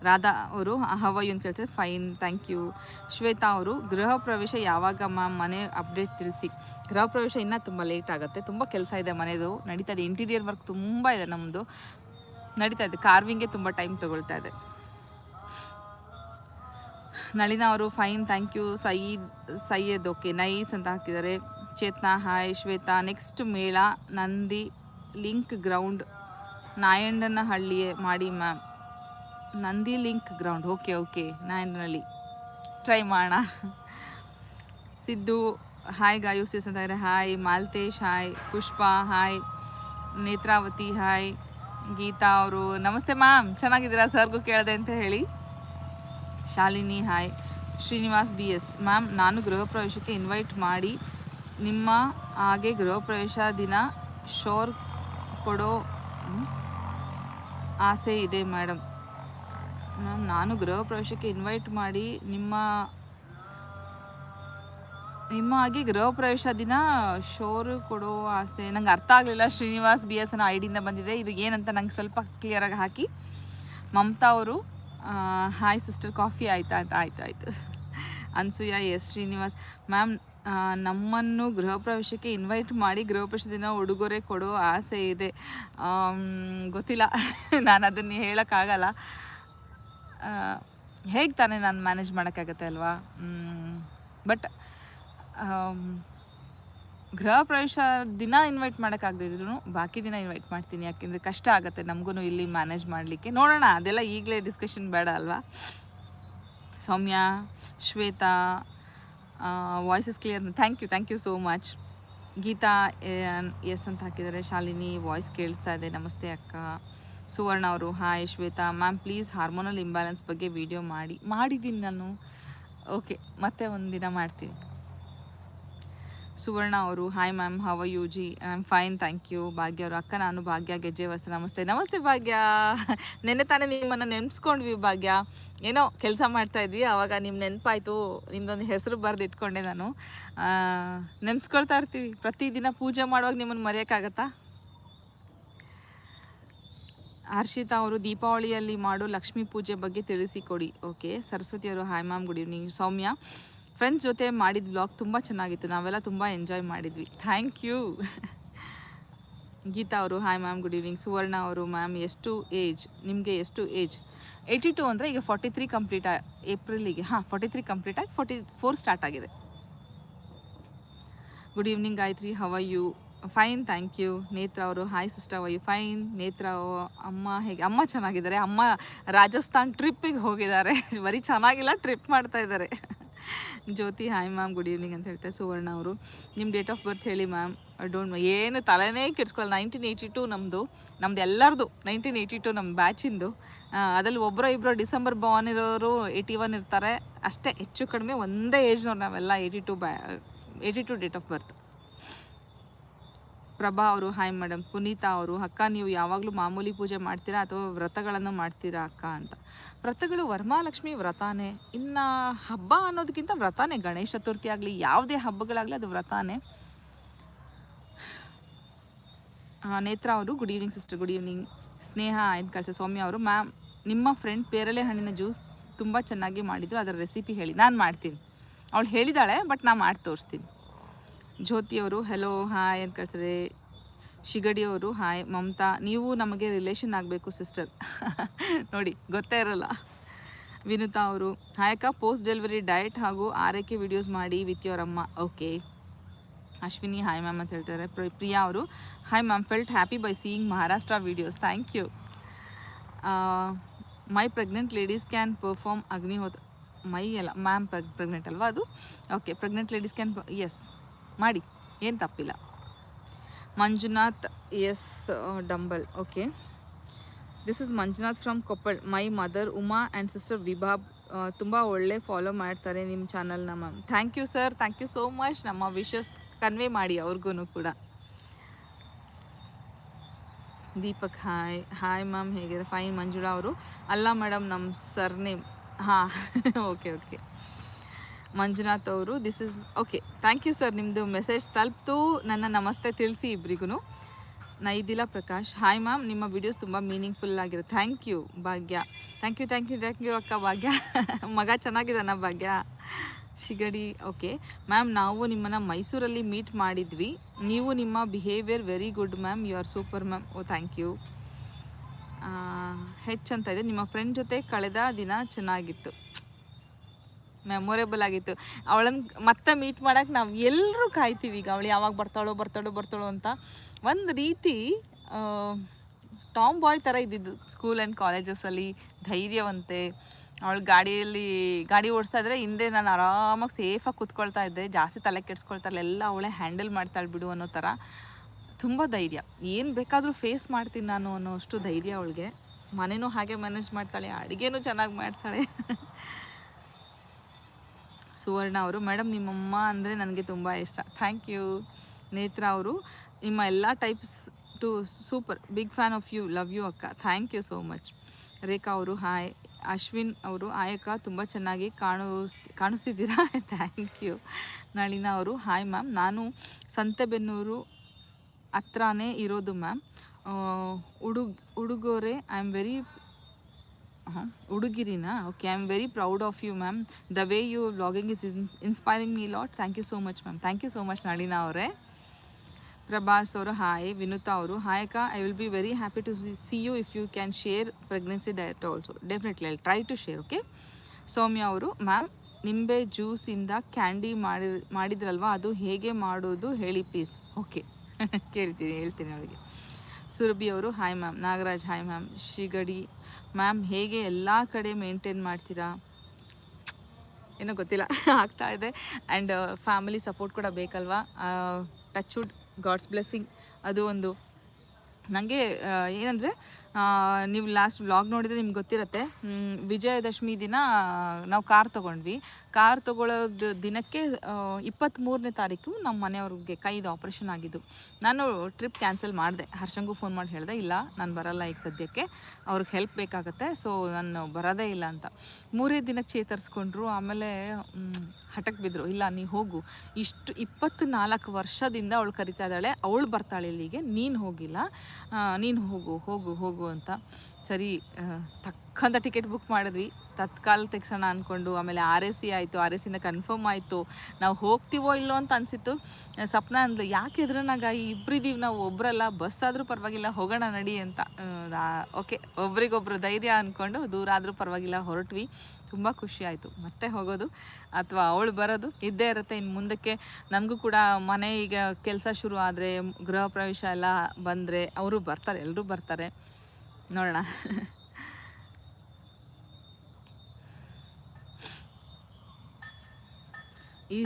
ರಾಧಾ ಅವರು ಹವಾಯು ಅಂತ ಕೇಳ್ತಾರೆ. ಫೈನ್ ಥ್ಯಾಂಕ್ ಯು ಶ್ವೇತಾ ಅವರು, ಗೃಹ ಪ್ರವೇಶ ಯಾವಾಗ ಮ್ಯಾಮ್? ಮನೆ ಅಪ್ಡೇಟ್ ತಿಳಿಸಿ. ಗೃಹ ಪ್ರವೇಶ ಇನ್ನೂ ತುಂಬ ಲೇಟ್ ಆಗುತ್ತೆ. ತುಂಬ ಕೆಲಸ ಇದೆ ಮನೆಯದು ನಡೀತಾ ಇದೆ. ಇಂಟೀರಿಯರ್ ವರ್ಕ್ ತುಂಬ ಇದೆ ನಮ್ಮದು ನಡೀತಾ ಇದೆ. ಕಾರ್ವಿಂಗೇ ತುಂಬ ಟೈಮ್ ತೊಗೊಳ್ತಾ ಇದೆ. ನಳಿನಾ ಅವರು fine thank you Sayeed Syed okay nice ಅಂತ ಹಾಕಿದ್ದಾರೆ. ಚೇತನಾ ಹಾಯ್ ಶ್ವೇತಾ. ನೆಕ್ಸ್ಟ್ ಮೇಳ, ನಂದಿ ಲಿಂಕ್ ಗ್ರೌಂಡ್ ನಾಯಂಡನಹಳ್ಳಿ ಮಾಡಿ ma'am. Nandi link ground. Okay okay. ನಾಯಿನಲ್ಲಿ try ಮಾಡೋಣ. ಸಿದ್ದು ಹಾಯ್ ಗಾಯೂಸಿಸ್ ಅಂತ ಇದ್ದಾರೆ. Hi Malthesh hi Pushpa hi Netravathi hi Geetha ಅವರು. ನಮಸ್ತೆ ಮ್ಯಾಮ್ ಚೆನ್ನಾಗಿದ್ದೀರಾ? ಸರ್ಗೂ ಕೇಳಿದೆ ಅಂತ ಹೇಳಿ. Shalini hi Srinivas B S ma'am ನಾನು ಗೃಹ ಪ್ರವೇಶಕ್ಕೆ ಇನ್ವೈಟ್ ಮಾಡಿ ನಿಮ್ಮ ಹಾಗೆ ಗೃಹ ಪ್ರವೇಶ ದಿನ ಶೋರ್ ಕೊಡೋ ಆಸೆ ಇದೆ ಮೇಡಮ್ ಮ್ಯಾಮ್ ನಾನು ಗೃಹ ಪ್ರವೇಶಕ್ಕೆ ಇನ್ವೈಟ್ ಮಾಡಿ ನಿಮ್ಮ ನಿಮ್ಮ ಆಗಿ ಗೃಹ ಪ್ರವೇಶ ದಿನ ಶೋರು ಕೊಡೋ ಆಸೆ. ನಂಗೆ ಅರ್ಥ ಆಗಲಿಲ್ಲ. ಶ್ರೀನಿವಾಸ್ ಬಿ ಎಸ್ ಅನ್ನೋ ಡಿಯಿಂದ ಬಂದಿದೆ. ಇದು ಏನಂತ ನಂಗೆ ಸ್ವಲ್ಪ ಕ್ಲಿಯರಾಗಿ ಹಾಕಿ. ಮಮತಾ ಅವರು ಹಾಯ್ ಸಿಸ್ಟರ್ ಕಾಫಿ ಆಯ್ತಾ ಅಂತ ಆಯ್ತು, ಆಯಿತು. ಅನ್ಸೂಯ ಎಸ್ ಶ್ರೀನಿವಾಸ್. ಮ್ಯಾಮ್ ನಮ್ಮನ್ನು ಗೃಹ ಪ್ರವೇಶಕ್ಕೆ ಇನ್ವೈಟ್ ಮಾಡಿ ಗೃಹ ಪ್ರವೇಶ ದಿನ ಉಡುಗೊರೆ ಕೊಡೋ ಆಸೆ ಇದೆ. ಗೊತ್ತಿಲ್ಲ. ನಾನು ಅದನ್ನು ಹೇಳೋಕ್ಕಾಗಲ್ಲ. ಹೇಗೆ ತಾನೇ ನಾನು ಮ್ಯಾನೇಜ್ ಮಾಡೋಕ್ಕಾಗತ್ತೆ ಅಲ್ವಾ? ಬಟ್ ಗೃಹ ಪ್ರವೇಶ ದಿನ ಇನ್ವೈಟ್ ಮಾಡೋಕ್ಕಾಗದಿದ್ರು ಬಾಕಿ ದಿನ ಇನ್ವೈಟ್ ಮಾಡ್ತೀನಿ. ಯಾಕೆಂದರೆ ಕಷ್ಟ ಆಗುತ್ತೆ. ನಮಗೂ ಇಲ್ಲಿ ಮ್ಯಾನೇಜ್ ಮಾಡಲಿಕ್ಕೆ. ನೋಡೋಣ, ಅದೆಲ್ಲ ಈಗಲೇ ಡಿಸ್ಕಷನ್ ಬೇಡ ಅಲ್ವಾ? Soumya, Shweta voices clear thank you thank you so much Geetha yes ಅಂತ ಹಾಕಿದ್ದಾರೆ. ಶಾಲಿನಿ ವಾಯ್ಸ್ ಕೇಳಿಸ್ತಾ ಇದೆ. ನಮಸ್ತೆ ಅಕ್ಕ. ಸುವರ್ಣ ಅವರು hi Shweta ma'am please hormonal imbalance ಬಗ್ಗೆ ವಿಡಿಯೋ ಮಾಡಿ. ಮಾಡಿದ್ದೀನಿ ನಾನು. ಓಕೆ ಮತ್ತೆ ಒಂದಿನ ಮಾಡ್ತೀನಿ. ಸುವರ್ಣ ಅವರು hi ma'am how are you G I am fine thank you Bhagya ಅವರು, ಅಕ್ಕ, ನಾನು ಭಾಗ್ಯ, ಗೆಜ್ಜೆ ವಸ್ತು ನಮಸ್ತೆ. ನಮಸ್ತೆ ಭಾಗ್ಯ. ನೆನ್ನೆ ತಾನೇ ನಿಮ್ಮನ್ನು ನೆನೆಸ್ಕೊಂಡ್ವಿ ಭಾಗ್ಯ. ಏನೋ ಕೆಲಸ ಮಾಡ್ತಾ ಇದ್ವಿ ಆವಾಗ ನಿಮ್ಮ ನೆನಪಾಯಿತು ನಿಮ್ಮದೊಂದು ಹೆಸರು ಬರೆದು ಇಟ್ಕೊಂಡೆ ನಾನು. ನೆನೆಸ್ಕೊಳ್ತಾ ಇರ್ತೀವಿ. ಪ್ರತಿದಿನ ಪೂಜೆ ಮಾಡುವಾಗ ನಿಮ್ಮನ್ನು ಮರೆಯೋಕ್ಕಾಗತ್ತಾ? ಹರ್ಷಿತಾ ಅವರು ದೀಪಾವಳಿಯಲ್ಲಿ ಮಾಡೋ ಲಕ್ಷ್ಮೀ ಪೂಜೆ ಬಗ್ಗೆ ತಿಳಿಸಿಕೊಡಿ. ಓಕೆ, ಸರಸ್ವತಿ ಅವರು hi ma'am good evening Soumya friends ಜೊತೆ ಮಾಡಿದ ಬ್ಲಾಗ್ ತುಂಬ ಚೆನ್ನಾಗಿತ್ತು. ನಾವೆಲ್ಲ ತುಂಬ ಎಂಜಾಯ್ ಮಾಡಿದ್ವಿ. ಥ್ಯಾಂಕ್ ಯು ಗೀತಾ ಅವರು hi ma'am good evening Suvarna ಅವರು ಮ್ಯಾಮ್ ಎಷ್ಟು ಏಜ್ ನಿಮಗೆ ಎಷ್ಟು ಏಜ್ ಏಯ್ಟಿ ಟು ಅಂದರೆ ಈಗ ಫಾರ್ಟಿ ತ್ರೀ ಕಂಪ್ಲೀಟ್ ಏಪ್ರಿಲಿಗೆ ಹಾಂ ಫಾರ್ಟಿ ತ್ರೀ ಕಂಪ್ಲೀಟ್ ಆಗಿ ಫಾರ್ಟಿ ಫೋರ್ ಸ್ಟಾರ್ಟ್ ಆಗಿದೆ. Good evening Gayatri. How are you fine thank you Netra ಅವರು hi sister why fine Netra ಅಮ್ಮ ಹೇಗೆ, ಅಮ್ಮ ಚೆನ್ನಾಗಿದ್ದಾರೆ. ಅಮ್ಮ ರಾಜಸ್ಥಾನ್ ಟ್ರಿಪ್ಪಿಗೆ ಹೋಗಿದ್ದಾರೆ. ಬರೀ ಚೆನ್ನಾಗಿಲ್ಲ ಟ್ರಿಪ್ ಮಾಡ್ತಾ ಇದ್ದಾರೆ. Jyothi hi ma'am good evening ಅಂತ ಹೇಳ್ತಾರೆ ಸುವರ್ಣ ಅವರು. ನಿಮ್ಮ ಡೇಟ್ ಆಫ್ ಬರ್ತ್ ಹೇಳಿ ಮ್ಯಾಮ್ ಡೋಂಟ್ ಏನು ತಲೆನೇ ಕೆಡ್ಸ್ಕೊಳ್ಳಲ್ಲ ನೈನ್ಟೀನ್ ಏಯ್ಟಿ ಟು ನಮ್ಮದು ನಮ್ದು ಎಲ್ಲರದು. ನೈನ್ಟೀನ್ ಏಯ್ಟಿ ಟು ನಮ್ಮ ಬ್ಯಾಚಿಂದು ಅದರಲ್ಲಿ ಒಬ್ಬರೋ ಇಬ್ಬರು ಡಿಸೆಂಬರ್ ಬಾರ್ನ್ ಇರೋರು ಏಯ್ಟಿ ಒನ್ ಇರ್ತಾರೆ. ಅಷ್ಟೇ ಹೆಚ್ಚು ಕಡಿಮೆ ಒಂದೇ ಏಜ್ನವ್ರು ನಾವೆಲ್ಲ ಏಯ್ಟಿ ಟು ಬ್ಯಾ eighty two date of birth Prabha ಅವರು, ಹಾಯ್ ಮೇಡಮ್ ಪುನೀತಾ ಅವರು, ಅಕ್ಕ, ನೀವು ಯಾವಾಗಲೂ ಮಾಮೂಲಿ ಪೂಜೆ ಮಾಡ್ತೀರಾ ಅಥವಾ ವ್ರತಗಳನ್ನು ಮಾಡ್ತೀರಾ ಅಕ್ಕ? ಅಂತ. ವ್ರತಗಳು ವರಮಹಾಲಕ್ಷ್ಮಿ ವ್ರತಾನೇ. ಇನ್ನು ಹಬ್ಬ ಅನ್ನೋದಕ್ಕಿಂತ ವ್ರತಾನೇ ಗಣೇಶ ಚತುರ್ಥಿ ಆಗಲಿ, ಯಾವುದೇ ಹಬ್ಬಗಳಾಗಲಿ ಅದು ವ್ರತಾನೇ. ನೇತ್ರ ಅವರು, good evening, sister, good evening. ಸ್ನೇಹ ಆಯ್ತು ಕಳಿಸ, ಸೌಮ್ಯ ಅವರು, ಮ್ಯಾಮ್, ನಿಮ್ಮ ಫ್ರೆಂಡ್ ಪೇರಳೆ ಹಣ್ಣಿನ ಜ್ಯೂಸ್ ತುಂಬ ಚೆನ್ನಾಗಿ ಮಾಡಿದ್ರು, ಅದರ ರೆಸಿಪಿ ಹೇಳಿ, ನಾನು ಮಾಡ್ತೀನಿ. ಅವಳು ಹೇಳಿದಾಳೆ, ಬಟ್ ನಾನು ಮಾಡಿ ತೋರಿಸ್ತೀನಿ ಜ್ಯೋತಿಯವರು ಹೆಲೋ ಹಾಯ್ ಅಂತ ಕಳ್ಸಿದ್ರೆ ಶಿಗಡಿಯವರು ಹಾಯ್ ಮಮತಾ, ನೀವು ನಮಗೆ ರಿಲೇಷನ್ ಆಗಬೇಕು ಸಿಸ್ಟರ್ ನೋಡಿ, ಗೊತ್ತೇ ಇರಲ್ಲ. ವಿನುತಾ ಅವರು ಹಾಯಕ ಪೋಸ್ಟ್ ಡೆಲಿವರಿ ಡಯಟ್ ಹಾಗೂ ಆರೈಕೆ ವಿಡಿಯೋಸ್ ಮಾಡಿ ವಿತ್ ಯುವರ್ ಅಮ್ಮ ಓಕೆ ಅಶ್ವಿನಿ ಹಾಯ್ ಮ್ಯಾಮ್ ಅಂತ ಹೇಳ್ತಾರೆ. ಪ್ರ- ಪ್ರಿಯಾ ಅವರು hi ma'am felt happy by seeing Maharashtra videos thank you my pregnant ladies can perform Agnihotra my ಅಲ್ಲ ಮ್ಯಾಮ್ ಪ್ರೆಗ್ನೆಂಟ್ ಅಲ್ವಾ ಅದು? Okay pregnant ladies can yes ಮಾಡಿ, ಏನು ತಪ್ಪಿಲ್ಲ. Manjunath, yes, Dambal, okay. This is Manjunath from Koppal my mother Uma and sister ವಿಭಾಬ್ ತುಂಬ ಒಳ್ಳೆ follow ಮಾಡ್ತಾರೆ ನಿಮ್ಮ ಚಾನಲ್ನ ma'am thank you sir thank you so much ನಮ್ಮ ವಿಶಸ್ ಕನ್ವೆ ಮಾಡಿ ಅವ್ರಿಗೂ ಕೂಡ. ದೀಪಕ್ ಹಾಯ್ ಹಾಯ್ ಮ್ಯಾಮ್ ಹೇಗಿದೆ ಫೈನ್ ಮಂಜುಳಾ ಅವರು. ಅಲ್ಲ ಮೇಡಮ್ ನಮ್ಮ ಸರ್ ನೇಮ್ ಹಾಂ ಓಕೆ ಓಕೆ ಮಂಜುನಾಥ್ ಅವರು this is okay thank you sir ನಿಮ್ಮದು ಮೆಸೇಜ್ ತಲುಪ್ತು. ನನ್ನ ನಮಸ್ತೆ ತಿಳಿಸಿ ಇಬ್ಬರಿಗೂ ನೈದಿಲ ಪ್ರಕಾಶ್ ಹಾಯ್ ಮ್ಯಾಮ್ ನಿಮ್ಮ ವಿಡಿಯೋಸ್ ತುಂಬ ಮೀನಿಂಗ್ಫುಲ್ ಆಗಿರುತ್ತೆ. Thank you Bhagya. Thank you thank you thank you ಅಕ್ಕ, ಭಾಗ್ಯ. ಮಗ ಚೆನ್ನಾಗಿದ್ದಾನ ಭಾಗ್ಯ. ಶಿಗಡಿ ಓಕೆ ಮ್ಯಾಮ್ ನಾವು ನಿಮ್ಮನ್ನು ಮೈಸೂರಲ್ಲಿ ಮೀಟ್ ಮಾಡಿದ್ವಿ. ನೀವು ನಿಮ್ಮ behaviour very good ma'am you are super ma'am oh thank you ಹೆಚ್ಚಂತ ಇದೆ. ನಿಮ್ಮ ಫ್ರೆಂಡ್ ಜೊತೆ ಕಳೆದ ದಿನ ಚೆನ್ನಾಗಿತ್ತು. ಮೆಮೊರೇಬಲ್ ಆಗಿತ್ತು. ಅವಳನ್ನ ಮತ್ತೆ ಮೀಟ್ ಮಾಡೋಕೆ ನಾವು ಎಲ್ಲರೂ ಕಾಯ್ತೀವಿ. ಈಗ ಅವಳು ಯಾವಾಗ ಬರ್ತಾಳೋ ಬರ್ತಾಳೋ ಬರ್ತಾಳೋ ಅಂತ. ಒಂದು ರೀತಿ ಟಾಮ್ ಬಾಯ್ ಥರ ಇದ್ದಿದ್ದು ಸ್ಕೂಲ್ ಆ್ಯಂಡ್ ಕಾಲೇಜಸ್ಸಲ್ಲಿ ಧೈರ್ಯವಂತೆ. ಅವಳು ಗಾಡಿಯಲ್ಲಿ, ಗಾಡಿ ಓಡಿಸ್ತಾ ಇದ್ರೆ ಹಿಂದೆ ನಾನು ಆರಾಮಾಗಿ ಸೇಫಾಗಿ ಕೂತ್ಕೊಳ್ತಾ ಇದ್ದೆ. ಜಾಸ್ತಿ ತಲೆ ಕೆಡ್ಸ್ಕೊಳ್ತಾರಲ್ಲ ಎಲ್ಲ ಅವಳೇ ಹ್ಯಾಂಡಲ್ ಮಾಡ್ತಾಳೆ ಬಿಡು ಅನ್ನೋ ಥರ ತುಂಬ ಧೈರ್ಯ. ಏನು ಬೇಕಾದರೂ ಫೇಸ್ ಮಾಡ್ತೀನಿ ನಾನು ಅನ್ನೋ ಅಷ್ಟು ಧೈರ್ಯ ಅವಳಿಗೆ. ಮನೆಯೂ ಹಾಗೆ ಮ್ಯಾನೇಜ್ ಮಾಡ್ತಾಳೆ. ಅಡುಗೆನೂ ಚೆನ್ನಾಗಿ ಮಾಡ್ತಾಳೆ. ಸುವರ್ಣ ಅವರು. ಮೇಡಮ್, ನಿಮ್ಮಮ್ಮ ಅಂದರೆ ನನಗೆ ತುಂಬ ಇಷ್ಟ. ಥ್ಯಾಂಕ್ ಯು ನೇತ್ರ ಅವರು, ನಿಮ್ಮ ಎಲ್ಲ types too super big fan of you love you ಅಕ್ಕ. Thank you so much Rekha ಅವರು ಹಾಯ್ ಅಶ್ವಿನ್ ಅವರು ಆಯಕ್ಕ ತುಂಬ ಚೆನ್ನಾಗಿ ಕಾಣಿಸ್ ಕಾಣಿಸ್ತಿದ್ದೀರಾ? ಥ್ಯಾಂಕ್ ಯು ನಳಿನಾ ಅವರು ಹಾಯ್ ಮ್ಯಾಮ್ ನಾನು ಸಂತೆಬೆನ್ನೂರು ಹತ್ರನೇ ಇರೋದು ಮ್ಯಾಮ್ ಉಡುಗ್, ಉಡುಗೊರೆ ಐ ಆಮ್ ವೆರಿ ಹಾಂ okay I am very proud of you ma'am the way you vlogging is ins inspiring me lot thank you so much ma'am thank you so much Nalina ಅವರೇ ಪ್ರಭಾಸ್ ಅವರು hi Vinutha ಅವರು hi I will be very happy to see you if you can share pregnancy diet also definitely I try to share okay Soumya ಅವರು ma'am ನಿಂಬೆ ಜ್ಯೂಸಿಂದ candy ಮಾಡಿ ಮಾಡಿದ್ರಲ್ವಾ ಅದು ಹೇಗೆ ಮಾಡೋದು ಹೇಳಿ ಪ್ಲೀಸ್ ಓಕೆ ಕೇಳ್ತೀನಿ ಹೇಳ್ತೀನಿ ಅವರಿಗೆ. ಸುರಭಿ ಅವರು hi ma'am Nagaraj hi ma'am Shigadi ma'am, ಹೇಗೆ ಎಲ್ಲ ಕಡೆ ಮೇಂಟೈನ್ ಮಾಡ್ತೀರಾ? ಏನೋ ಗೊತ್ತಿಲ್ಲ, ಆಗ್ತಾ ಇದೆ. ಆ್ಯಂಡ್ ಫ್ಯಾಮಿಲಿ ಸಪೋರ್ಟ್ ಕೂಡ ಬೇಕಲ್ವಾ? ಟಚ್ ವುಡ್ ಗಾಡ್ಸ್ ಬ್ಲೆಸ್ಸಿಂಗ್ ಅದು ಒಂದು. ನನಗೆ ಏನಂದರೆ ನೀವು ಲಾಸ್ಟ್ ವ್ಲಾಗ್ ನೋಡಿದರೆ ನಿಮ್ಗೆ ಗೊತ್ತಿರುತ್ತೆ. ವಿಜಯದಶಮಿ ದಿನ, ನಾವು ಕಾರ್ ತೊಗೊಂಡ್ವಿ. ಕಾರ್ ತೊಗೊಳ್ಳೋದು ದಿನಕ್ಕೆ ಇಪ್ಪತ್ತ್ಮೂರನೇ ತಾರೀಕು ನಮ್ಮ ಮನೆಯವ್ರಿಗೆ ಕೈದು ಆಪ್ರೇಷನ್ ಆಗಿದ್ದು. ನಾನು ಟ್ರಿಪ್ ಕ್ಯಾನ್ಸಲ್ ಮಾಡಿದೆ. ಹರ್ಷಂಗೂ ಫೋನ್ ಮಾಡಿ ಹೇಳಿದೆ, ಇಲ್ಲ, ನಾನು ಬರಲ್ಲ ಈಗ ಸದ್ಯಕ್ಕೆ. ಅವ್ರಿಗೆ ಹೆಲ್ಪ್ ಬೇಕಾಗುತ್ತೆ ಸೊ ನಾನು ಬರೋದೇ ಇಲ್ಲ ಅಂತ. ಮೂರೇ ದಿನಕ್ಕೆ ಚೇತರಿಸ್ಕೊಂಡ್ರು, ಆಮೇಲೆ ಹಠಕ್ಕೆ ಬಿದ್ದರು ಇಲ್ಲ, ನೀ ಹೋಗು. ಇಷ್ಟು ಇಪ್ಪತ್ತ್ನಾಲ್ಕು ವರ್ಷದಿಂದ ಅವಳು ಕರಿತಾ ಇದ್ದಾಳೆ. ಅವಳು ಬರ್ತಾಳೆ ಇಲ್ಲಿಗೆ, ನೀನು ಹೋಗಿಲ್ಲ. ನೀನು ಹೋಗು ಹೋಗು ಹೋಗು ಅಂತ. ಸರಿ ತಕ್ಕಂಥ ಟಿಕೆಟ್ ಬುಕ್ ಮಾಡಿದ್ವಿ. ತತ್ಕಾಲ ತೆಗ್ಸೋಣ ಅಂದ್ಕೊಂಡು ಆಮೇಲೆ ಆರ್ ಎ ಸಿ ಆಯಿತು, ಆರ್ ಎ ಸಿನ ಕನ್ಫರ್ಮ್ ಆಯಿತು. ನಾವು ಹೋಗ್ತೀವೋ ಇಲ್ಲೋ ಅಂತ ಅನಿಸಿತ್ತು. ಸಪ್ನ ಅಂದ್ಲು, ಯಾಕೆ ಎದುರನಾಗ ಇಬ್ಬರಿದ್ದೀವಿ ನಾವು ಒಬ್ಬರಲ್ಲ ಬಸ್ ಆದರೂ ಪರವಾಗಿಲ್ಲ, ಹೋಗೋಣ ನಡಿ ಅಂತ. ಓಕೆ, ಒಬ್ರಿಗೊಬ್ರು ಧೈರ್ಯ ಅಂದ್ಕೊಂಡು ದೂರ ಆದರೂ ಪರವಾಗಿಲ್ಲ, ಹೊರಟ್ವಿ. ತುಂಬ ಖುಷಿ ಆಯಿತು. ಮತ್ತೆ ಹೋಗೋದು. ಅಥವಾ ಅವಳು ಬರೋದು ಇದ್ದೇ ಇರುತ್ತೆ. ಇನ್ನು ಮುಂದಕ್ಕೆ ನನಗೂ ಕೂಡ ಮನೆ ಈಗ ಕೆಲಸ ಶುರು ಆದರೆ, ಗೃಹ ಪ್ರವೇಶ ಎಲ್ಲ ಬಂದರೆ ಅವರು ಬರ್ತಾರೆ ಎಲ್ಲರೂ ಬರ್ತಾರೆ. ನೋಡೋಣ. ಈ